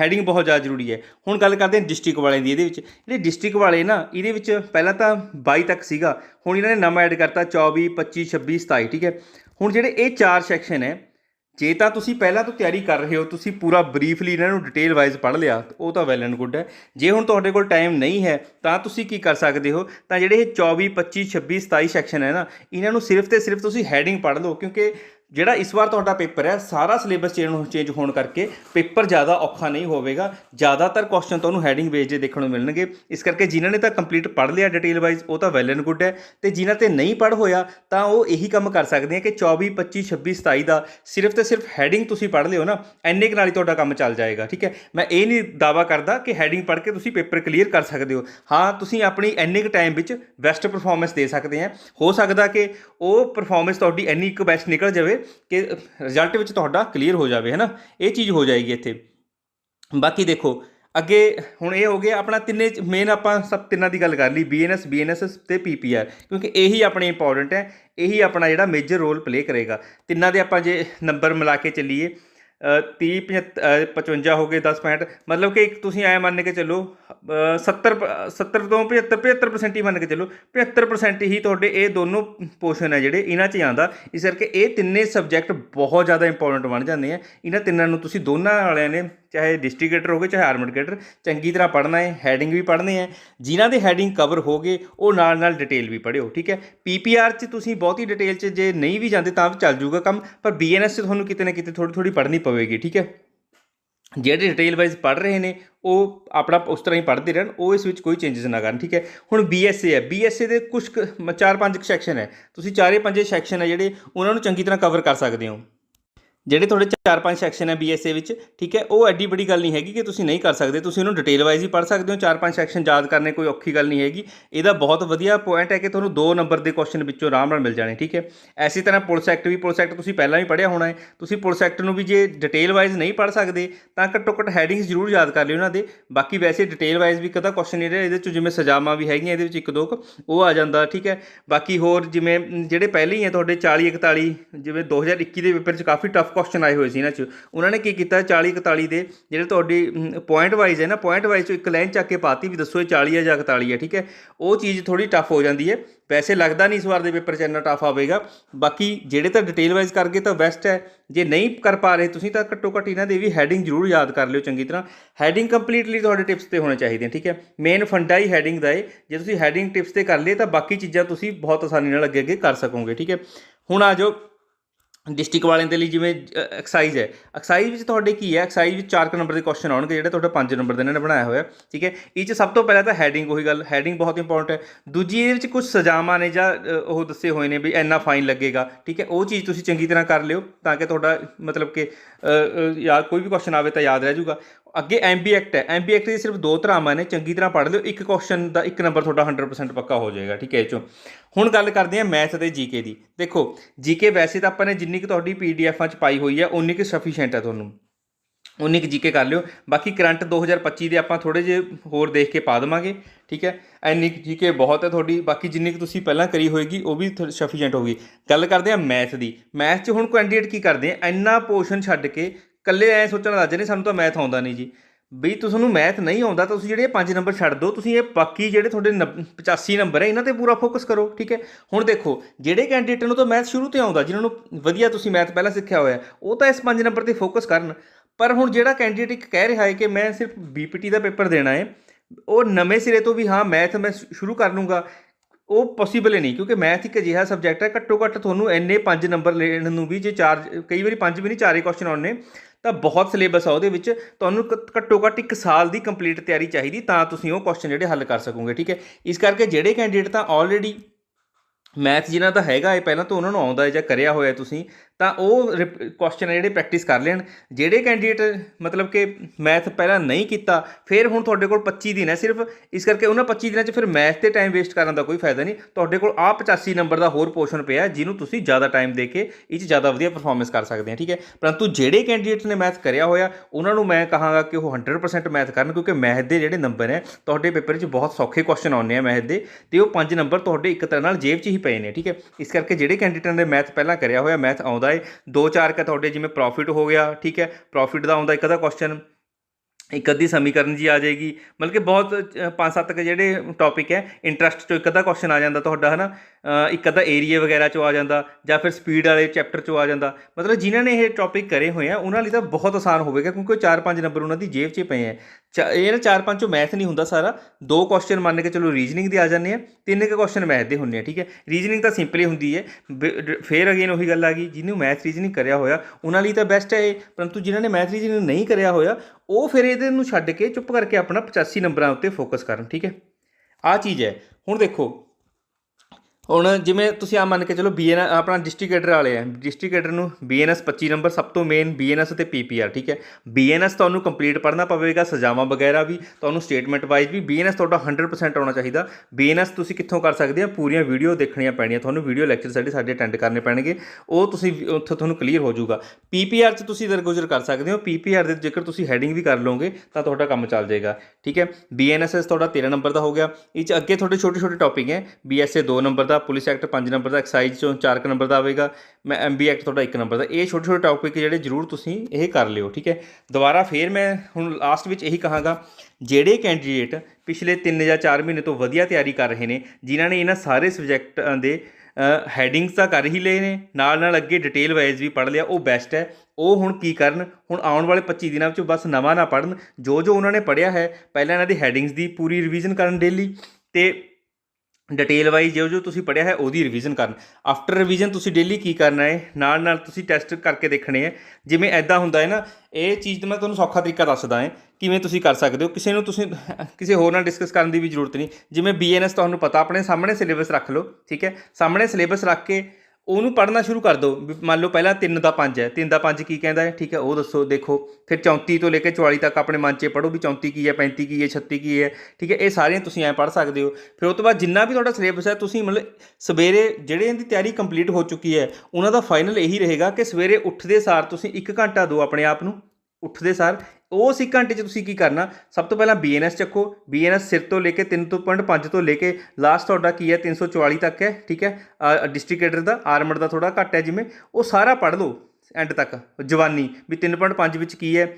ਹੈਡਿੰਗ ਬਹੁਤ ਜ਼ਿਆਦਾ ਜ਼ਰੂਰੀ ਹੈ। ਹੁਣ ਗੱਲ ਕਰਦੇ ਹਾਂ ਡਿਸਟ੍ਰਿਕਟ ਵਾਲਿਆਂ ਦੀ, ਇਹਦੇ ਵਿੱਚ। ਜਿਹੜੇ ਡਿਸਟ੍ਰਿਕਟ ਵਾਲੇ ਨਾ, ਇਹਦੇ ਵਿੱਚ ਪਹਿਲਾਂ ਤਾਂ 22 ਤੱਕ ਸੀਗਾ। ਹੁਣ ਇਹਨਾਂ ਨੇ ਨਵਾਂ ਐਡ ਕਰਤਾ 24 25 26 27 ਠੀਕ ਹੈ? ਹੁਣ ਜਿਹੜੇ ਇਹ ਚਾਰ ਸੈਕਸ਼ਨ ਹੈ ਜੇ ਤਾਂ ਤੁਸੀਂ ਪਹਿਲਾਂ ਤੋਂ ਤਿਆਰੀ ਕਰ ਰਹੇ ਹੋ, ਤੁਸੀਂ ਪੂਰਾ ਬਰੀਫਲੀ ਇਹਨਾਂ ਨੂੰ ਡਿਟੇਲ ਵਾਈਜ਼ ਪੜ੍ਹ ਲਿਆ, ਉਹ ਤਾਂ ਵੈਲ ਐਂਡ ਗੁੱਡ ਹੈ। ਜੇ ਹੁਣ ਤੁਹਾਡੇ ਕੋਲ ਟਾਈਮ ਨਹੀਂ ਹੈ, ਤਾਂ ਤੁਸੀਂ ਕੀ ਕਰ ਸਕਦੇ ਹੋ? ਤਾਂ ਜਿਹੜੇ ਇਹ 24 25 26 27 ਸੈਕਸ਼ਨ ਹੈ ਨਾ, ਇਹਨਾਂ ਨੂੰ ਸਿਰਫ ਤੇ ਸਿਰਫ ਤੁਸੀਂ ਹੈਡਿੰਗ ਪੜ੍ਹ ਲਓ, ਕਿਉਂਕਿ ਜਿਹੜਾ ਇਸ ਵਾਰ ਤੁਹਾਡਾ ਪੇਪਰ ਹੈ, ਸਾਰਾ ਸਿਲੇਬਸ ਚੇਂਜ ਚੇਂਜ ਹੋਣ ਕਰਕੇ ਪੇਪਰ ਜ਼ਿਆਦਾ ਔਖਾ ਨਹੀਂ ਹੋਵੇਗਾ। ਜ਼ਿਆਦਾਤਰ ਕੁਐਸਚਨ ਤੁਹਾਨੂੰ ਹੈਡਿੰਗ ਬੇਸ ਦੇ ਦੇਖਣ ਨੂੰ ਮਿਲਣਗੇ। ਇਸ ਕਰਕੇ ਜਿਨ੍ਹਾਂ ਨੇ ਤਾਂ ਕੰਪਲੀਟ ਪੜ੍ਹ ਲਿਆ ਡਿਟੇਲ ਵਾਈਜ਼ ਉਹ ਤਾਂ ਵੈਲ ਐਂਡ ਗੁੱਡ ਹੈ। ਤੇ ਜਿਨ੍ਹਾਂ ਤੇ ਨਹੀਂ ਪੜ੍ਹ ਹੋਇਆ, ਤਾਂ ਉਹ ਇਹੀ ਕੰਮ ਕਰ ਸਕਦੇ ਆ ਕਿ 24 25 26 27 ਦਾ ਸਿਰਫ ਤੇ ਸਿਰਫ ਹੈਡਿੰਗ ਤੁਸੀਂ ਪੜ੍ਹ ਲਿਓ ਨਾ ਐਨੇ ਕੁ ਨਾਲ ਹੀ ਤੁਹਾਡਾ ਕੰਮ ਚੱਲ ਜਾਏਗਾ, ਠੀਕ ਹੈ? ਮੈਂ ਇਹ ਨਹੀਂ ਦਾਵਾ ਕਰਦਾ ਕਿ ਹੈਡਿੰਗ ਪੜ੍ਹ ਕੇ ਤੁਸੀਂ ਪੇਪਰ ਕਲੀਅਰ ਕਰ ਸਕਦੇ ਹੋ। ਹਾਂ, ਤੁਸੀਂ ਆਪਣੀ ਐਨੇ ਕੁ ਟਾਈਮ ਵਿੱਚ ਬੈਸਟ ਪਰਫਾਰਮੈਂਸ ਦੇ ਸਕਦੇ ਆ। ਹੋ ਸਕਦਾ ਕਿ ਉਹ ਪਰਫਾਰਮੈਂਸ ਤੁਹਾਡੀ ਐਨੀ ਇੱਕ ਬੈਸਟ ਨਿਕਲ ਜਾਵੇ ਕਿ ਰਿਜ਼ਲਟ ਵਿੱਚ ਤੁਹਾਡਾ ਕਲੀਅਰ ਹੋ ਜਾਵੇ ਹੈ ਨਾ ਇਹ ਚੀਜ਼ ਹੋ ਜਾਏਗੀ ਇੱਥੇ। ਬਾਕੀ ਦੇਖੋ, ਅੱਗੇ ਹੁਣ ਇਹ ਹੋ ਗਿਆ ਆਪਣਾ ਤਿੰਨੇ ਮੇਨ ਆਪਾਂ ਸਭ ਤਿੰਨਾਂ ਦੀ ਗੱਲ ਕਰ ਲਈ ਬੀਐਨਐਸ ਬੀਐਨਐਸ ਤੇ ਪੀਪੀਆਰ ਕਿਉਂਕਿ ਇਹੀ ਆਪਣੇ ਇੰਪੋਰਟੈਂਟ ਹੈ, ਇਹੀ ਆਪਣਾ ਜਿਹੜਾ ਮੇਜਰ ਰੋਲ ਪਲੇ ਕਰੇਗਾ। ਤਿੰਨਾਂ ਦੇ ਆਪਾਂ ਜੇ ਨੰਬਰ ਮਿਲਾ ਕੇ ਚੱਲੀਏ 30 75 55 ਹੋ ਗਏ 10 65 ਮਤਲਬ ਕਿ ਇੱਕ ਤੁਸੀਂ ਐ ਮੰਨ ਕੇ ਚੱਲੋ ਅ, 70 70 ਤੋਂ 75 75% ਹੀ ਮੰਨ ਕੇ ਚੱਲੋ। 75% ਹੀ ਤੁਹਾਡੇ ਇਹ ਦੋਨੋਂ ਪੋਰਸ਼ਨ ਹੈ ਜਿਹੜੇ ਇਹਨਾਂ 'ਚ ਹੀ ਆਉਂਦਾ। ਇਸ ਕਰਕੇ ਇਹ ਤਿੰਨੇ ਸਬਜੈਕਟ ਬਹੁਤ ਜ਼ਿਆਦਾ ਇੰਪੋਰਟੈਂਟ ਬਣ ਜਾਂਦੇ ਆ। ਇਹਨਾਂ ਤਿੰਨਾਂ ਨੂੰ ਤੁਸੀਂ ਦੋਨਾਂ ਵਾਲਿਆਂ ਨੇ ਚਾਹੇ ਡਿਸਟ੍ਰਿਕਟਰ ਹੋਗੇ, ਚਾਹੇ ਆਰਮਡ ਚੰਗੀ ਤਰ੍ਹਾਂ ਪੜ੍ਹਨਾ ਹੈ ਹੈਡਿੰਗ ਵੀ ਪੜ੍ਹਨੀ ਹੈ, ਜਿਨ੍ਹਾਂ ਦੇ ਹੈਡਿੰਗ ਕਵਰ ਹੋ ਗਏ ਉਹ ਨਾਲ ਨਾਲ ਡਿਟੇਲ ਵੀ ਪੜ੍ਹਿਓ, ਠੀਕ ਹੈ? ਪੀਪੀਆਰ 'ਚ ਤੁਸੀਂ ਬਹੁਤੀ ਡਿਟੇਲ 'ਚ ਜੇ ਨਹੀਂ ਵੀ ਜਾਂਦੇ ਤਾਂ ਵੀ ਚੱਲ ਜੂਗਾ ਕੰਮ, ਪਰ ਬੀਐਨਐਸ 'ਚ ਤੁਹਾਨੂੰ ਕਿਤੇ ਨਾ ਕਿਤੇ ਥੋੜੀ ਥੋੜੀ ਪੜ੍ਹਨੀ ਪਵੇਗੀ, ਠੀਕ ਹੈ? ਜਿਹੜੇ ਡਿਟੇਲ ਵਾਈਜ਼ ਪੜ੍ਹ ਰਹੇ ਨੇ, ਉਹ ਆਪਣਾ ਉਸ ਤਰ੍ਹਾਂ ਹੀ ਪੜ੍ਹਦੇ ਰਹਿਣ, ਉਹ ਇਸ ਵਿੱਚ ਕੋਈ ਚੇਂਜਸ ਨਾ ਕਰਨ, ਠੀਕ ਹੈ? ਹੁਣ ਬੀਐਸਏ ਹੈ ਬੀਐਸਏ ਦੇ ਕੁਝ ਕੁ- ਚਾਰ ਪੰਜ ਸੈਕਸ਼ਨ ਹੈ, ਤੁਸੀਂ ਚਾਰੇ ਪੰਜੇ ਸੈਕਸ਼ਨ ਹੈ ਜਿਹੜੇ, ਉਹਨਾਂ ਨੂੰ ਚੰਗੀ ਤਰ੍ਹਾਂ ਕਵਰ ਕਰ ਸਕਦੇ ਹੋ। ਜਿਹੜੇ ਤੁਹਾਡੇ ਚਾਰ ਪੰਜ ਸੈਕਸ਼ਨ ਹੈ ਬੀਐਸਏ ਵਿੱਚ ਠੀਕ ਹੈ ਉਹ ਐਡੀ ਬੜੀ ਗੱਲ ਨਹੀਂ ਹੈਗੀ ਕਿ ਤੁਸੀਂ ਨਹੀਂ ਕਰ ਸਕਦੇ। ਤੁਸੀਂ ਉਹਨੂੰ ਡਿਟੇਲ ਵਾਈਜ਼ ਹੀ ਪੜ੍ਹ ਸਕਦੇ ਹੋ ਚਾਰ ਪੰਜ ਸੈਕਸ਼ਨ ਯਾਦ ਕਰਨੇ ਕੋਈ ਔਖੀ ਗੱਲ ਨਹੀਂ ਹੈਗੀ। ਇਹਦਾ ਬਹੁਤ ਵਧੀਆ ਪੁਆਇੰਟ ਹੈ ਕਿ ਤੁਹਾਨੂੰ 2 ਨੰਬਰ ਦੇ ਕੁਐਸਚਨ ਵਿੱਚੋਂ ਆਰਾਮ ਨਾਲ ਮਿਲ ਜਾਣੇ ਠੀਕ ਹੈ। ਐਸੀ ਤਰ੍ਹਾਂ ਪੁਲਿਸ ਐਕਟ ਵੀ ਪੁਲਿਸ ਐਕਟ ਤੁਸੀਂ ਪਹਿਲਾਂ ਵੀ ਪੜ੍ਹਿਆ ਹੋਣਾ ਹੈ। ਤੁਸੀਂ ਪੁਲਿਸ ਐਕਟ ਨੂੰ ਵੀ ਜੇ ਡਿਟੇਲ ਵਾਈਜ਼ ਨਹੀਂ ਪੜ੍ਹ ਸਕਦੇ ਤਾਂ ਘੱਟੋ ਘੱਟ ਹੈਡਿੰਗਸ ਜ਼ਰੂਰ ਯਾਦ ਕਰ ਲਿਓ ਉਹਨਾਂ ਦੇ। ਬਾਕੀ ਵੈਸੇ ਡਿਟੇਲ ਵਾਈਜ਼ ਵੀ ਕਦਾ ਕੁਐਸਚਨ ਨਹੀਂ ਰਿਹਾ ਇਹਦੇ ਚ ਜਿਵੇਂ ਸਜ਼ਾਵਾਂ ਵੀ ਹੈਗੀਆਂ ਇਹਦੇ ਵਿੱਚ ਇੱਕ ਦੋ ਕੁ, ਉਹ ਆ ਜਾਂਦਾ ਠੀਕ ਹੈ। ਬਾਕੀ ਹੋਰ ਜਿਵੇਂ ਜਿਹੜੇ ਪਹਿਲੇ ਹੀ ਹੈ ਤੁਹਾਡੇ 40 41 ਜਿਵੇਂ 2021 ਦੇ ਪੇਪਰ 'ਚ ਕਾਫੀ ਟਫ ਕੁਐਸਚਨ ਆਏ ਹੋਏ ਸੀ ਇਹਨਾਂ 'ਚ। ਉਹਨਾਂ ਨੇ ਕੀ ਕੀਤਾ? 40 41 ਦੇ ਜਿਹੜੇ ਤੁਹਾਡੀ ਪੁਆਇੰਟ ਵਾਈਜ਼ ਹੈ ਨਾ ਪੁਆਇੰਟ ਵਾਈਜ਼ 'ਚ ਇੱਕ ਲਾਈਨ ਚੱਕ ਕੇ ਪਾਤੀ ਵੀ ਦੱਸੋ ਇਹ 40 ਹੈ ਜਾਂ 41 ਹੈ, ਠੀਕ ਹੈ? ਉਹ ਚੀਜ਼ ਥੋੜੀ ਟਫ ਹੋ ਜਾਂਦੀ ਹੈ। ਵੈਸੇ ਲੱਗਦਾ ਨਹੀਂ ਇਸ ਵਾਰ ਦੇ ਪੇਪਰ 'ਚ ਇੰਨਾ ਟਫ ਆਵੇਗਾ। ਬਾਕੀ ਜਿਹੜੇ ਤਾਂ ਡਿਟੇਲ ਵਾਈਜ਼ ਕਰ ਗਏ ਤਾਂ ਬੈਸਟ ਹੈ। ਜੇ ਨਹੀਂ ਕਰ ਪਾ ਰਹੇ ਤੁਸੀਂ ਤਾਂ ਘੱਟੋ ਘੱਟ ਇਹਨਾਂ ਦੇ ਵੀ ਹੈਡਿੰਗ ਜ਼ਰੂਰ ਯਾਦ ਕਰ ਲਿਓ ਚੰਗੀ ਤਰ੍ਹਾਂ। ਹੈਡਿੰਗ ਕੰਪਲੀਟਲੀ ਤੁਹਾਡੇ ਟਿਪਸ ਤੇ ਹੋਣੇ ਚਾਹੀਦੇ ਠੀਕ ਹੈ? ਮੇਨ ਫੰਡਾ ਹੀ ਹੈਡਿੰਗ ਦਾ ਹੈ ਜੇ ਤੁਸੀਂ ਹੈਡਿੰਗ ਟਿਪਸ ਤੇ ਕਰ ਲਏ ਤਾਂ ਬਾਕੀ ਚੀਜ਼ਾਂ ਤੁਸੀਂ ਬਹੁਤ ਆਸਾਨੀ ਨਾਲ ਅੱਗੇ ਅੱਗੇ ਕਰ ਸਕੋਗੇ, ਠੀਕ ਹੈ? ਹੁਣ ਆ ਜਾਓ। ਡਿਸਟ੍ਰਿਕਟ ਵਾਲਿਆਂ ਦੇ ਲਈ ਜਿਵੇਂ ਐਕਸਾਈਜ਼ ਹੈ। ਐਕਸਾਈਜ਼ ਵਿੱਚ ਤੁਹਾਡੇ ਕੀ ਹੈ? ਐਕਸਾਈਜ਼ ਵਿੱਚ 4 ਨੰਬਰ ਦੇ ਕੁਐਸਚਨ ਆਉਣਗੇ ਜਿਹੜੇ ਤੁਹਾਡੇ ਪੰਜ ਨੰਬਰ ਦੇ ਇਹਨਾਂ ਨੇ ਬਣਾਇਆ ਹੋਇਆ। ਠੀਕ ਹੈ? ਇਹ 'ਚ ਸਭ ਤੋਂ ਪਹਿਲਾਂ ਤਾਂ ਹੈਡਿੰਗ ਉਹੀ ਗੱਲ ਹੈਡਿੰਗ ਬਹੁਤ ਇੰਪੋਰਟੈਂਟ ਹੈ। ਦੂਜੀ ਇਹਦੇ ਵਿੱਚ ਕੁਝ ਸਜ਼ਾਵਾਂ ਨੇ ਜਾਂ ਉਹ ਦੱਸੇ ਹੋਏ ਨੇ ਵੀ ਇੰਨਾ ਫਾਈਨ ਲੱਗੇਗਾ। ਠੀਕ ਹੈ? ਉਹ ਚੀਜ਼ ਤੁਸੀਂ ਚੰਗੀ ਤਰ੍ਹਾਂ ਕਰ ਲਿਓ ਤਾਂ ਕਿ ਤੁਹਾਡਾ ਮਤਲਬ ਕਿ ਅ, ਕੋਈ ਵੀ ਕੁਐਸਚਨ ਆਵੇ ਤਾਂ ਯਾਦ ਰਹਿ ਜਾਊਗਾ। ਅੱਗੇ ਐਮਬੀ ਐਕਟ ਹੈ। ਐਮਬੀ ਐਕਟ ਦੀ ਸਿਰਫ ਦੋ ਧਰਾਵਾਂ ਨੇ। ਚੰਗੀ ਤਰ੍ਹਾਂ ਪੜ੍ਹ ਲਿਓ। ਇੱਕ ਕੁਐਸਚਨ ਦਾ ਇੱਕ ਨੰਬਰ ਤੁਹਾਡਾ 100% ਪੱਕਾ ਹੋ ਜਾਏਗਾ, ਠੀਕ ਹੈ ਇਹ ਚੋਂ। ਹੁਣ ਗੱਲ ਕਰਦੇ ਹਾਂ ਮੈਥ ਅਤੇ ਜੀਕੇ ਦੀ। ਦੇਖੋ ਜੀਕੇ ਵੈਸੇ ਤਾਂ ਆਪਾਂ ਨੇ ਜਿੰਨੀ ਕਿ ਤੁਹਾਡੀ ਪੀਡੀਐਫਾਂ 'ਚ ਪਾਈ ਹੋਈ ਹੈ ਉਨੀ ਕਿ ਸਫੀਸ਼ੀਐਂਟ ਹੈ ਤੁਹਾਨੂੰ। ਉਨੀ ਕੁ ਜੀਕੇ ਕਰ ਲਿਓ। ਬਾਕੀ ਕਰੰਟ 2025 ਦੇ ਆਪਾਂ ਥੋੜੇ ਜਿਹੇ ਹੋਰ ਦੇਖ ਕੇ ਪਾ ਦੇਵਾਂਗੇ, ਠੀਕ ਹੈ? ਐਨੀ ਜੀਕੇ ਬਹੁਤ ਹੈ ਤੁਹਾਡੀ। ਬਾਕੀ ਜਿੰਨੀ ਕੁ ਤੁਸੀਂ ਪਹਿਲਾਂ ਕਰੀ ਹੋਏਗੀ, ਉਹ ਵੀ ਸਫੀਸ਼ੀਐਂਟ ਹੋਗੀ ਗੱਲ ਕਰਦੇ ਆ ਮੈਥ ਦੀ। ਮੈਥ 'ਚ ਹੁਣ ਕੈਂਡੀਡੇਟ ਕੀ ਕਰਦੇ ਆ? ਇੰਨਾ ਪੋਰਸ਼ਨ ਛੱਡ ਕੇ ਇਕੱਲੇ ਐ ਸੋਚਣ ਲੱਗ ਜਾਂਦੇ, ਸਾਨੂੰ ਤਾਂ ਮੈਥ ਆਉਂਦਾ ਨਹੀਂ ਜੀ। ਵੀ ਤੁਹਾਨੂੰ ਮੈਥ ਨਹੀਂ ਆਉਂਦਾ ਤਾਂ ਤੁਸੀਂ ਜਿਹੜੇ ਪੰਜ ਨੰਬਰ ਛੱਡ ਦਿਓ, ਤੁਸੀਂ ਇਹ ਬਾਕੀ ਜਿਹੜੇ ਤੁਹਾਡੇ ਨੱਬ- 85 ਨੰਬਰ ਹੈ, ਇਹਨਾਂ ਤੇ ਪੂਰਾ ਫੋਕਸ ਕਰੋ, ਠੀਕ ਹੈ? ਹੁਣ ਦੇਖੋ, ਜਿਹੜੇ ਕੈਂਡੀਡੇਟ ਨੂੰ ਤਾਂ ਮੈਥ ਸ਼ੁਰੂ ਤੋਂ ਆਉਂਦਾ, ਜਿਨ੍ਹਾਂ ਨੂੰ ਵਧੀਆ ਤੁਸੀਂ ਮੈਥ ਪਹਿਲਾਂ ਸਿੱਖਿਆ ਹੋਇਆ, ਉਹ ਤਾਂ ਇਸ ਪੰਜ ਨੰਬਰ ਤੇ ਫੋਕਸ ਕਰਨ। ਪਰ ਹੁਣ ਜਿਹੜਾ ਕੈਂਡੀਡੇਟ ਇੱਕ ਕਹਿ ਰਿਹਾ ਹੈ ਕਿ ਮੈਂ ਸਿਰਫ ਬੀਪੀਟੀ ਦਾ ਪੇਪਰ ਦੇਣਾ ਹੈ, ਉਹ ਨਵੇਂ ਸਿਰੇ ਤੋਂ ਵੀ ਹਾਂ, ਮੈਥ ਮੈਂ ਸ਼ੁਰੂ ਕਰ ਲੂੰਗਾ, ਉਹ ਪੋਸੀਬਲ ਹੀ ਨਹੀਂ, ਕਿਉਂਕਿ ਮੈਥ ਇੱਕ ਅਜਿਹਾ ਸਬਜੈਕਟ ਹੈ, ਘੱਟੋ ਘੱਟ ਤੁਹਾਨੂੰ ਇੰਨੇ 5 ਨੰਬਰ ਲੈਣ ਨੂੰ ਵੀ ਜੇ ਚਾਰ, ਕਈ ਵਾਰੀ 5 ਵੀ ਨਹੀਂ, ਚਾਰੇ ਕੁਐਸਚਨ ਆਉਣੇ ਤਾਂ ਬਹੁਤ ਸਿਲੇਬਸ ਆ ਉਹਦੇ ਵਿੱਚ, ਤੁਹਾਨੂੰ ਘ- ਘੱਟੋ ਘੱਟ ਇੱਕ ਸਾਲ ਦੀ ਕੰਪਲੀਟ ਤਿਆਰੀ ਚਾਹੀਦੀ ਤਾਂ ਤੁਸੀਂ ਉਹ ਕੁਐਸਚਨ ਜਿਹੜੇ ਹੱਲ ਕਰ ਸਕੋਗੇ, ਠੀਕ ਹੈ? ਇਸ ਕਰਕੇ ਜਿਹੜੇ ਕੈਂਡੀਡੇਟ ਤਾਂ ਆਲਰੇਡੀ ਮੈਥ ਜਿਨ੍ਹਾਂ ਦਾ ਹੈਗਾ ਹੈ ਪਹਿਲਾਂ ਤੋਂ ਉਹਨਾਂ ਨੂੰ ਆਉਂਦਾ ਹੈ ਜਾਂ ਕਰਿਆ ਹੋਇਆ ਤੁਸੀਂ, ਤਾਂ ਉਹ ਕੁਐਸਚਨ ਜਿਹੜੇ ਪ੍ਰੈਕਟਿਸ ਕਰ ਲੈਣ। ਜਿਹੜੇ ਕੈਂਡੀਡੇਟ ਮਤਲਬ ਕਿ ਮੈਥ ਪਹਿਲਾਂ ਨਹੀਂ ਕੀਤਾ, ਫਿਰ ਹੁਣ ਤੁਹਾਡੇ ਕੋਲ 25 ਦਿਨ ਹੈ ਸਿਰਫ, ਇਸ ਕਰਕੇ ਉਹਨਾਂ 25 ਦਿਨਾਂ 'ਚ ਫਿਰ ਮੈਥ ਤੇ ਟਾਈਮ ਵੇਸਟ ਕਰਨ ਦਾ ਕੋਈ ਫਾਇਦਾ ਨਹੀਂ। ਤੁਹਾਡੇ ਕੋਲ ਆ 85 ਨੰਬਰ ਦਾ ਹੋਰ ਪੋਰਸ਼ਨ ਪਿਆ ਜਿਹਨੂੰ ਤੁਸੀਂ ਜ਼ਿਆਦਾ ਟਾਈਮ ਦੇ ਕੇ ਇਹ 'ਚ ਜ਼ਿਆਦਾ ਵਧੀਆ ਪਰਫਾਰਮੈਂਸ ਕਰ ਸਕਦੇ ਆ, ਠੀਕ ਹੈ? ਪਰੰਤੂ ਜਿਹੜੇ ਕੈਂਡੀਡੇਟ ਨੇ ਮੈਥ ਕਰਿਆ ਹੋਇਆ, ਉਹਨਾਂ ਨੂੰ ਮੈਂ ਕਹਾਂਗਾ ਕਿ ਉਹ 100% ਮੈਥ ਕਰਨ, ਕਿਉਂਕਿ ਮੈਥ ਦੇ ਜਿਹੜੇ ਨੰਬਰ ਹੈ, ਤੁਹਾਡੇ ਪੇਪਰ 'ਚ ਬਹੁਤ ਸੌਖੇ ਕੁਐਸਚਨ ਆਉਂਦੇ ਆ ਮੈਥ ਦੇ, ਤੇ ਉਹ ਪੰਜ ਨੰਬਰ ਤੁਹਾਡੇ ਇੱਕ ਤਰ੍ਹਾਂ ਨਾਲ ਜੇਬ 'ਚ ਹੀ ਪਏ ਨੇ ਠੀਕ ਹੈ? ਇਸ ਕਰਕੇ ਜਿਹੜੇ ਕੈਂਡੀਡੇਟ ਨੇ ਮੈਥ ਪਹਿਲਾਂ ਕਰਿਆ ਹੋਇਆ ਮੈਥ ਆਉਂਦਾ ਏ। ਦੋ ਚਾਰ ਕਾ ਤੁਹਾਡੇ ਜਿਵੇਂ ਪ੍ਰੋਫਿਟ ਹੋ ਗਿਆ ਠੀਕ ਹੈ? ਪ੍ਰੋਫਿਟ ਦਾ ਆਉਂਦਾ ਇੱਕ ਅੱਧਾ ਕੁਐਸਚਨ ਇੱਕ ਅੱਧੀ ਸਮੀਕਰਨ ਜੀ ਆ ਜਾਏਗੀ। ਮਤਲਬ ਕਿ ਬਹੁਤ ਪੰਜ ਸੱਤ ਕੁ ਜਿਹੜੇ ਟੌਪਿਕ ਹੈ ਇੰਟਰਸਟ ਚੋਂ ਇੱਕ ਅੱਧਾ ਕੁਐਸਚਨ ਆ ਜਾਂਦਾ ਤੁਹਾਡਾ ਹਨਾ? ਅ, ਇੱਕ ਅੱਧਾ ਏਰੀਆ ਵਗੈਰਾ ਚੋਂ ਆ ਜਾਂਦਾ ਜਾਂ ਫਿਰ ਸਪੀਡ ਵਾਲੇ ਚੈਪਟਰ ਚੋਂ ਆ ਜਾਂਦਾ। ਮਤਲਬ ਜਿਨ੍ਹਾਂ ਨੇ ਇਹ ਟੌਪਿਕ ਕਰੇ ਹੋਏ ਆ, ਉਹਨਾਂ ਲਈ ਤਾਂ ਬਹੁਤ ਆਸਾਨ ਹੋਵੇਗਾ ਕਿਉਂਕਿ ਉਹ ਚਾਰ ਪੰਜ ਨੰਬਰ ਉਹਨਾਂ ਦੀ ਜੇਬ 'ਚ ਪਏ ਆ। ਚਾ- ਇਹ ਨਾ ਚਾਰ ਪੰਜ ਚੋਂ ਮੈਥ ਨਹੀਂ ਹੁੰਦਾ ਸਾਰਾ। ਦੋ ਕੁਐਸਚਨ ਮੰਨ ਕੇ ਚਲੋ ਰੀਜਨਿੰਗ ਦੇ ਆ ਜਾਂਦੇ ਆ, ਤਿੰਨ ਕੁ ਕੁਐਸਚਨ ਮੈਥ ਦੇ ਹੁੰਦੇ ਆ, ਠੀਕ ਹੈ? ਰੀਜਨਿੰਗ ਤਾਂ ਸਿੰਪਲ ਹੀ ਹੁੰਦੀ ਹੈ। ਬ- ਫੇਰ ਅਗੇਨ ਉਹੀ ਗੱਲ ਆ ਗਈ, ਜਿਹਨੂੰ ਮੈਥ ਰੀਜਨਿੰਗ ਕਰਿਆ ਹੋਇਆ, ਉਹਨਾਂ ਲਈ ਤਾਂ ਬੈਸਟ ਹੈ ਇਹ। ਪਰੰਤੂ ਜਿਨ੍ਹਾਂ ਨੇ ਮੈਥ ਰੀਜਨਿੰਗ ਨਹੀਂ ਕਰਿਆ ਹੋਇਆ, ਉਹ ਫਿਰ ਇਹਦੇ ਨੂੰ ਛੱਡ ਕੇ ਚੁੱਪ ਕਰਕੇ ਆਪਣਾ 85 ਨੰਬਰਾਂ ਉੱਤੇ ਫੋਕਸ ਕਰਨ, ਠੀਕ ਹੈ? ਆਹ ਚੀਜ਼ ਹੈ। ਹੁਣ ਦੇਖੋ ਹੁਣ ਜਿਵੇਂ ਤੁਸੀਂ ਆ ਮੰਨ ਕੇ ਚਲੋ ਬੀਐਨ ਆਪਣਾ ਡਿਸਟ੍ਰਿਕਟਰ ਵਾਲੇ ਆ। ਡਿਸਟ੍ਰਿਕਟਰ ਨੂੰ ਬੀਐਨਐਸ 25 ਨੰਬਰ ਸਭ ਤੋਂ ਮੇਨ ਬੀਐਨਐਸ ਤੇ ਪੀਪੀਆਰ ਠੀਕ ਹੈ? ਬੀਐਨਐਸ ਤੁਹਾਨੂੰ ਕੰਪਲੀਟ ਪੜ੍ਹਨਾ ਪਵੇਗਾ, ਸਜ਼ਾਵਾਂ ਵਗੈਰਾ ਵੀ, ਤੁਹਾਨੂੰ ਸਟੇਟਮੈਂਟ ਵਾਈਜ਼ ਵੀ। ਬੀਐਨਐਸ ਤੁਹਾਡਾ 100% ਆਉਣਾ ਚਾਹੀਦਾ। ਬੀਐਨਐਸ ਤੁਸੀਂ ਕਿੱਥੋਂ ਕਰ ਸਕਦੇ ਆ? ਪੂਰੀਆਂ ਵੀਡੀਓ ਦੇਖਣੀਆਂ ਪੈਣੀਆਂ। ਤੁਹਾਨੂੰ ਵੀਡੀਓ ਲੈਕਚਰ ਸਾਡੇ ਸਾਡੇ ਅਟੈਂਡ ਕਰਨੇ ਪੈਣਗੇ। ਉਹ ਤੁਸੀਂ ਉੱਥੇ ਤੁਹਾਨੂੰ ਕਲੀਅਰ ਹੋ ਜਾਊਗਾ। ਪੀਪੀਆਰ 'ਚ ਤੁਸੀਂ ਦਰਗੁਜ਼ਰ ਕਰ ਸਕਦੇ ਹੋ। ਪੀਪੀਆਰ ਦੇ ਜੇਕਰ ਤੁਸੀਂ ਹੈਡਿੰਗ ਵੀ ਕਰ ਲਓਗੇ, ਤਾਂ ਤੁਹਾਡਾ ਕੰਮ ਚੱਲ ਜਾਏਗਾ, ਠੀਕ ਹੈ? ਬੀਐਨਐਸਐਸ ਤੁਹਾਡਾ 13 ਨੰਬਰ ਦਾ ਹੋ ਗਿਆ। ਇਹ 'ਚ ਅੱਗੇ ਤੁਹਾਡੇ ਛੋਟੇ ਛੋਟੇ ਟੌਪਿਕ ਹੈ ਬੀਐਸਏ 2 ਨੰਬਰ ਦਾ ਪੁਲਿਸ ਐਕਟ 5 ਨੰਬਰ ਦਾ, ਐਕਸਾਈਜ਼ ਚੋਂ 4 ਕ ਨੰਬਰ ਦਾ ਆਵੇਗਾ। ਮੈਂ ਐਮਬੀ ਐਕਟ ਤੁਹਾਡਾ 1 ਨੰਬਰ ਦਾ। ਇਹ ਛੋਟੇ ਛੋਟੇ ਟੌਪਿਕ ਜਿਹੜੇ ਜ਼ਰੂਰ ਤੁਸੀਂ ਇਹ ਕਰ ਲਿਓ, ਠੀਕ ਹੈ? ਦੁਬਾਰਾ ਫੇਰ ਮੈਂ ਹੁਣ ਲਾਸਟ ਵਿੱਚ ਇਹੀ ਕਹਾਂਗਾ, ਜਿਹੜੇ ਕੈਂਡੀਡੇਟ ਪਿਛਲੇ 3 ਜਾਂ 4 ਮਹੀਨੇ ਤੋਂ ਵਧੀਆ ਤਿਆਰੀ ਕਰ ਰਹੇ ਨੇ, ਜਿਨ੍ਹਾਂ ਨੇ ਇਹਨਾਂ ਸਾਰੇ ਸਬਜੈਕਟਾਂ ਦੇ ਹੈਡਿੰਗਸ ਤਾਂ ਕਰ ਹੀ ਲਏ ਨੇ ਨਾਲ ਨਾਲ ਅੱਗੇ ਡਿਟੇਲ ਵਾਈਜ਼ ਵੀ ਪੜ੍ਹ ਲਿਆ, ਉਹ ਬੈਸਟ ਹੈ। ਉਹ ਹੁਣ ਕੀ ਕਰਨ? ਹੁਣ ਆਉਣ ਵਾਲੇ 25 ਦਿਨਾਂ ਵਿੱਚ ਬਸ ਨਵਾਂ ਨਾ ਪੜ੍ਹਨ। ਜੋ ਜੋ ਉਹਨਾਂ ਨੇ ਪੜ੍ਹਿਆ ਹੈ, ਪਹਿਲਾਂ ਇਹਨਾਂ ਦੀ ਹੈਡਿੰਗਸ ਦੀ ਪੂਰੀ ਰਿਵੀਜ਼ਨ ਕਰਨ ਡੇਲੀ ਤੇ ਡਿਟੇਲ ਵਾਈਜ਼ ਜੋ ਜੋ ਤੁਸੀਂ ਪੜ੍ਹਿਆ ਹੈ ਉਹਦੀ ਰਿਵੀਜ਼ਨ ਕਰਨ। ਆਫਟਰ ਰਿਵੀਜ਼ਨ ਤੁਸੀਂ ਡੇਲੀ ਕੀ ਕਰਨਾ ਹੈ? ਨਾਲ ਨਾਲ ਤੁਸੀਂ ਟੈਸਟ ਕਰਕੇ ਦੇਖਣੇ ਹੈ। ਜਿਵੇਂ ਐਦਾਂ ਹੁੰਦਾ ਹੈ ਨਾ, ਇਹ ਚੀਜ਼ ਤਾਂ ਮੈਂ ਤੁਹਾਨੂੰ ਸੌਖਾ ਤਰੀਕਾ ਦੱਸਦਾ ਹਾਂ, ਕਿਵੇਂ ਤੁਸੀਂ ਕਰ ਸਕਦੇ ਹੋ। ਕਿਸੇ ਨੂੰ ਤੁਸੀਂ, ਕਿਸੇ ਹੋਰ ਨਾਲ ਡਿਸਕਸ ਕਰਨ ਦੀ ਵੀ ਜ਼ਰੂਰਤ ਨਹੀਂ। ਜਿਵੇਂ ਬੀਐਨਐਸ ਤੁਹਾਨੂੰ ਪਤਾ, ਆਪਣੇ ਸਾਹਮਣੇ ਸਿਲੇਬਸ ਰੱਖ ਲਓ, ਠੀਕ ਹੈ? ਸਾਹਮਣੇ ਸਿਲੇਬਸ ਰੱਖ ਕੇ ਉਹਨੂੰ ਪੜ੍ਹਨਾ ਸ਼ੁਰੂ ਕਰ ਦਿਓ ਵੀ ਮੰਨ ਲਓ ਪਹਿਲਾਂ 3 ਦਾ 5 ਹੈ। 3 ਦਾ 5 ਕੀ ਕਹਿੰਦਾ ਹੈ? ਠੀਕ ਹੈ, ਉਹ ਦੱਸੋ, ਦੇਖੋ। ਫਿਰ 34 ਤੋਂ ਲੈ ਕੇ 44 ਤੱਕ ਆਪਣੇ ਮਨ 'ਚ ਪੜ੍ਹੋ ਵੀ 34 ਕੀ ਹੈ 35 ਕੀ ਹੈ 36 ਕੀ ਹੈ। ਠੀਕ ਹੈ, ਇਹ ਸਾਰੀਆਂ ਤੁਸੀਂ ਐਂ ਪੜ੍ਹ ਸਕਦੇ ਹੋ। ਫਿਰ ਉਸ ਤੋਂ ਬਾਅਦ ਜਿੰਨਾ ਵੀ ਤੁਹਾਡਾ ਸਿਲੇਬਸ ਹੈ, ਤੁਸੀਂ ਮਤਲਬ ਸਵੇਰੇ ਜਿਹੜੇ ਇਹਦੀ ਤਿਆਰੀ ਕੰਪਲੀਟ ਹੋ ਚੁੱਕੀ ਹੈ, ਉਹਨਾਂ ਦਾ ਫਾਈਨਲ ਇਹੀ ਰਹੇਗਾ ਕਿ ਸਵੇਰੇ ਉੱਠਦੇ ਸਾਰ ਤੁਸੀਂ 1 ਘੰਟਾ ਦਿਓ ਆਪਣੇ ਆਪ ਨੂੰ। ਉੱਠਦੇ ਸਾਰ ਉਸ ਇੱਕ ਘੰਟੇ 'ਚ ਤੁਸੀਂ ਕੀ ਕਰਨਾ? ਸਭ ਤੋਂ ਪਹਿਲਾਂ ਬੀਐਨਐਸ ਚੱਕੋ। ਬੀਐਨਐਸ ਸਿਰ ਤੋਂ ਲੈ ਕੇ 3.5 ਤੋਂ ਲੈ ਕੇ ਲਾਸਟ ਤੁਹਾਡਾ ਕੀ ਹੈ? 344 ਤੱਕ ਹੈ ਠੀਕ ਹੈ? ਡਿਸਟ੍ਰਿਕਟਰ ਦਾ ਆਰਮਡ ਦਾ ਥੋੜਾ ਘੱਟ ਹੈ ਜਿਵੇਂ। ਉਹ ਸਾਰਾ ਪੜ੍ਹ ਲਓ ਐਂਡ ਤੱਕ ਜਵਾਨੀ। ਵੀ 3.5 ਵਿੱਚ ਕੀ ਹੈ?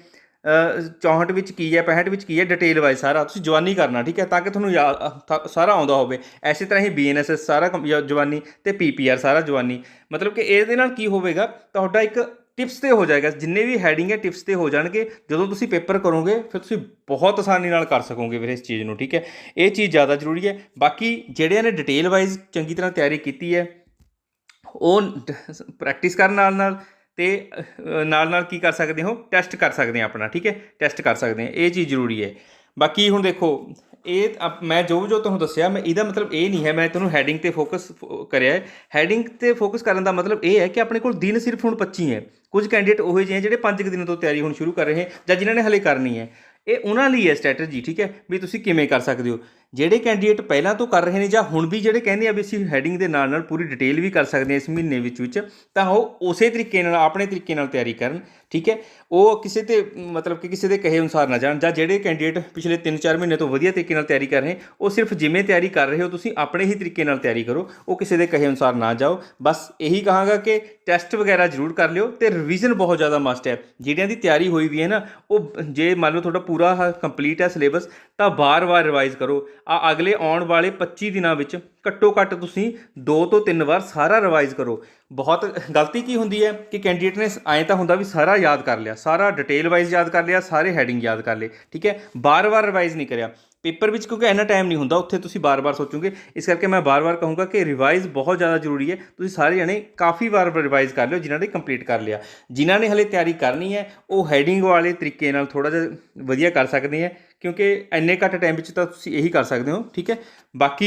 ਅ, 64 ਵਿੱਚ ਕੀ ਹੈ? 65 ਵਿੱਚ ਕੀ ਹੈ? ਡਿਟੇਲ ਵਾਈਜ਼ ਸਾਰਾ। ਤੁਸੀਂ ਜਵਾਨੀ ਕਰਨਾ ਠੀਕ ਹੈ? ਤਾਂ ਕਿ ਤੁਹਾਨੂੰ ਯਾਦ ਅ, ਸਾਰਾ ਆਉਂਦਾ ਹੋਵੇ। ਐਸੇ ਤਰ੍ਹਾਂ ਹੀ ਬੀਐਨਐਸਐਸ ਸਾਰਾ ਕੰਪ- ਜਾਂ ਜਵਾਨੀ ਤੇ ਪੀਪੀਆਰ ਸਾਰਾ ਜਵਾਨੀ। ਮਤਲਬ ਕਿ ਇਹਦੇ ਨਾਲ ਕੀ ਹੋਵੇਗਾ? ਤੁਹਾਡਾ ਇੱਕ ਟਿਪਸ ਤੇ ਹੋ ਜਾਏਗਾ, ਜਿੰਨੇ ਵੀ ਹੈਡਿੰਗ ਹੈ ਟਿਪਸ ਤੇ ਹੋ ਜਾਣਗੇ, ਜਦੋਂ ਤੁਸੀਂ ਪੇਪਰ ਕਰੋਗੇ, ਫਿਰ ਤੁਸੀਂ ਬਹੁਤ ਆਸਾਨੀ ਨਾਲ ਕਰ ਸਕੋਗੇ ਫਿਰ ਇਸ ਚੀਜ਼ ਨੂੰ, ਠੀਕ ਹੈ? ਇਹ ਚੀਜ਼ ਜ਼ਿਆਦਾ ਜ਼ਰੂਰੀ ਹੈ। ਬਾਕੀ ਜਿਹੜਿਆਂ ਨੇ ਡਿਟੇਲ ਵਾਈਜ਼ ਚੰਗੀ ਤਰ੍ਹਾਂ ਤਿਆਰੀ ਕੀਤੀ ਹੈ, ਉਹ ਪ੍ਰੈਕਟਿਸ ਕਰਨ ਨਾਲ ਨਾਲ ਤੇ ਨਾਲ ਨਾਲ ਕੀ ਕਰ ਸਕਦੇ ਹੋ? ਟੈਸਟ ਕਰ ਸਕਦੇ ਆ ਆਪਣਾ, ਠੀਕ ਹੈ? ਟੈਸਟ ਕਰ ਸਕਦੇ ਆ ਇਹ ਚੀਜ਼ ਜ਼ਰੂਰੀ ਹੈ। ਬਾਕੀ ਹੁਣ ਦੇਖੋ ਇਹ ਅਪ- ਮੈਂ ਜੋ ਜੋ ਤੁਹਾਨੂੰ ਦੱਸਿਆ, ਮੈਂ ਇਹਦਾ ਮਤਲਬ ਇਹ ਨਹੀਂ ਹੈ, ਮੈਂ ਤੁਹਾਨੂੰ ਹੈਡਿੰਗ ਤੇ ਫੋਕਸ ਕਰਿਆ ਹੈ। ਹੈਡਿੰਗ ਤੇ ਫੋਕਸ ਕਰਨ ਦਾ ਮਤਲਬ ਇਹ ਹੈ ਕਿ ਆਪਣੇ ਕੋਲ ਦਿਨ ਸਿਰਫ ਹੁਣ 25 ਹੈ। ਕੁਝ ਕੈਂਡੀਡੇਟ ਉਹੋ ਜਿਹੇ ਹੈ ਜਿਹੜੇ 5 ਦਿਨਾਂ ਤੋਂ ਤਿਆਰੀ ਹੁਣ ਸ਼ੁਰੂ ਕਰ ਰਹੇ ਜਾਂ ਜਿਨ੍ਹਾਂ ਨੇ ਹਲੇ ਕਰਨੀ ਹੈ। ਇਹ ਉਹਨਾਂ ਲਈ ਹੈ ਸਟ੍ਰੈਟਜੀ ਠੀਕ ਹੈ? ਵੀ ਤੁਸੀਂ ਕਿਵੇਂ ਕਰ ਸਕਦੇ ਹੋ? ਜਿਹੜੇ ਕੈਂਡੀਡੇਟ ਪਹਿਲਾਂ ਤੋਂ ਕਰ ਰਹੇ ਨੇ ਜਾਂ ਹੁਣ ਵੀ ਜਿਹੜੇ ਕਹਿੰਦੇ ਆ ਵੀ ਅਸੀਂ ਹੈਡਿੰਗ ਦੇ ਨਾਲ ਨਾਲ ਪੂਰੀ ਡਿਟੇਲ ਵੀ ਕਰ ਸਕਦੇ ਹਾਂ ਇਸ ਮਹੀਨੇ ਵਿੱਚ ਵਿੱਚ ਤਾਂ ਉਹ ਉਸੇ ਤਰੀਕੇ ਨਾਲ, ਆਪਣੇ ਤਰੀਕੇ ਨਾਲ ਤਿਆਰੀ ਕਰਨ। ਠੀਕ ਹੈ? ਉਹ ਕਿਸੇ ਤੇ, ਮਤਲਬ ਕਿ ਕਿਸੇ ਦੇ ਕਹੇ ਅਨੁਸਾਰ ਨਾ ਜਾਣ। ਜਾਂ ਜਿਹੜੇ ਕੈਂਡੀਡੇਟ ਪਿਛਲੇ 3-4 ਮਹੀਨੇ ਤੋਂ ਵਧੀਆ ਤਰੀਕੇ ਨਾਲ ਤਿਆਰੀ ਕਰ ਰਹੇ, ਉਹ ਸਿਰਫ ਜਿਵੇਂ ਤਿਆਰੀ ਕਰ ਰਹੇ ਹੋ, ਤੁਸੀਂ ਆਪਣੇ ਹੀ ਤਰੀਕੇ ਨਾਲ ਤਿਆਰੀ ਕਰੋ। ਉਹ ਕਿਸੇ ਦੇ ਕਹੇ ਅਨੁਸਾਰ ਨਾ ਜਾਓ। ਬਸ ਇਹੀ ਕਹਾਂਗਾ ਕਿ ਟੈਸਟ ਵਗੈਰਾ ਜ਼ਰੂਰ ਕਰ ਲਿਓ ਤੇ ਰਿਵੀਜ਼ਨ ਬਹੁਤ ਜ਼ਿਆਦਾ ਮਸਟ ਹੈ। ਜਿਹੜਿਆਂ ਦੀ ਤਿਆਰੀ ਹੋਈ ਵੀ ਹੈ ਨਾ, ਉਹ ਜੇ ਮੰਨ ਲਓ ਤੁਹਾਡਾ ਪੂਰਾ ਕੰਪਲੀਟ ਹੈ ਸਿਲੇਬਸ ਤਾਂ ਵਾਰ-ਵਾਰ ਰਿਵਾਈਜ਼ ਕਰੋ। ਆ ਅਗਲੇ ਆਉਣ ਵਾਲੇ 25 ਦਿਨਾਂ ਵਿੱਚ ਘੱਟੋ ਘੱਟ ਤੁਸੀਂ 2 ਤੋਂ 3 ਵਾਰ ਸਾਰਾ ਰਿਵਾਈਜ਼ ਕਰੋ। ਬਹੁਤ ਗਲਤੀ ਕੀ ਹੁੰਦੀ ਹੈ ਕਿ ਕੈਂਡੀਡੇਟ ਨੇ ਐਂ ਤਾਂ ਹੁੰਦਾ ਵੀ ਸਾਰਾ ਯਾਦ ਕਰ ਲਿਆ, ਸਾਰਾ ਡਿਟੇਲ ਵਾਈਜ਼ ਯਾਦ ਕਰ ਲਿਆ, ਸਾਰੇ ਹੈਡਿੰਗ ਯਾਦ ਕਰ ਲਏ, ਠੀਕ ਹੈ? ਬਾਰ-ਬਾਰ ਰਿਵਾਈਜ਼ ਨਹੀਂ ਕਰਿਆ। ਪੇਪਰ ਵਿੱਚ ਕਿਉਂਕਿ ਇੰਨਾ ਟਾਈਮ ਨਹੀਂ ਹੁੰਦਾ, ਉੱਥੇ ਤੁਸੀਂ ਬਾਰ-ਬਾਰ ਸੋਚੋਗੇ। ਇਸ ਕਰਕੇ ਮੈਂ ਬਾਰ-ਬਾਰ ਕਹੂੰਗਾ ਕਿ ਰਿਵਾਈਜ਼ ਬਹੁਤ ਜ਼ਿਆਦਾ ਜ਼ਰੂਰੀ ਹੈ। ਤੁਸੀਂ ਸਾਰੇ ਜਣੇ ਕਾਫੀ ਵਾਰ ਰਿਵਾਈਜ਼ ਕਰ ਲਿਓ, ਜਿਨ੍ਹਾਂ ਨੇ ਕੰਪਲੀਟ ਕਰ ਲਿਆ। ਜਿਨ੍ਹਾਂ ਨੇ ਹਲੇ ਤਿਆਰੀ ਕਰਨੀ ਹੈ, ਉਹ ਹੈਡਿੰਗ ਵਾਲੇ ਤਰੀਕੇ ਨਾਲ ਥੋੜਾ ਜਿਹਾ ਵਧੀਆ ਕਰ ਸਕਦੇ ਹੈ, ਕਿਉਂਕਿ ਇੰਨੇ ਘੱਟ ਟਾਈਮ ਵਿੱਚ ਤਾਂ ਤੁਸੀਂ ਇਹੀ ਕਰ ਸਕਦੇ ਹੋ, ਠੀਕ ਹੈ? ਬਾਕੀ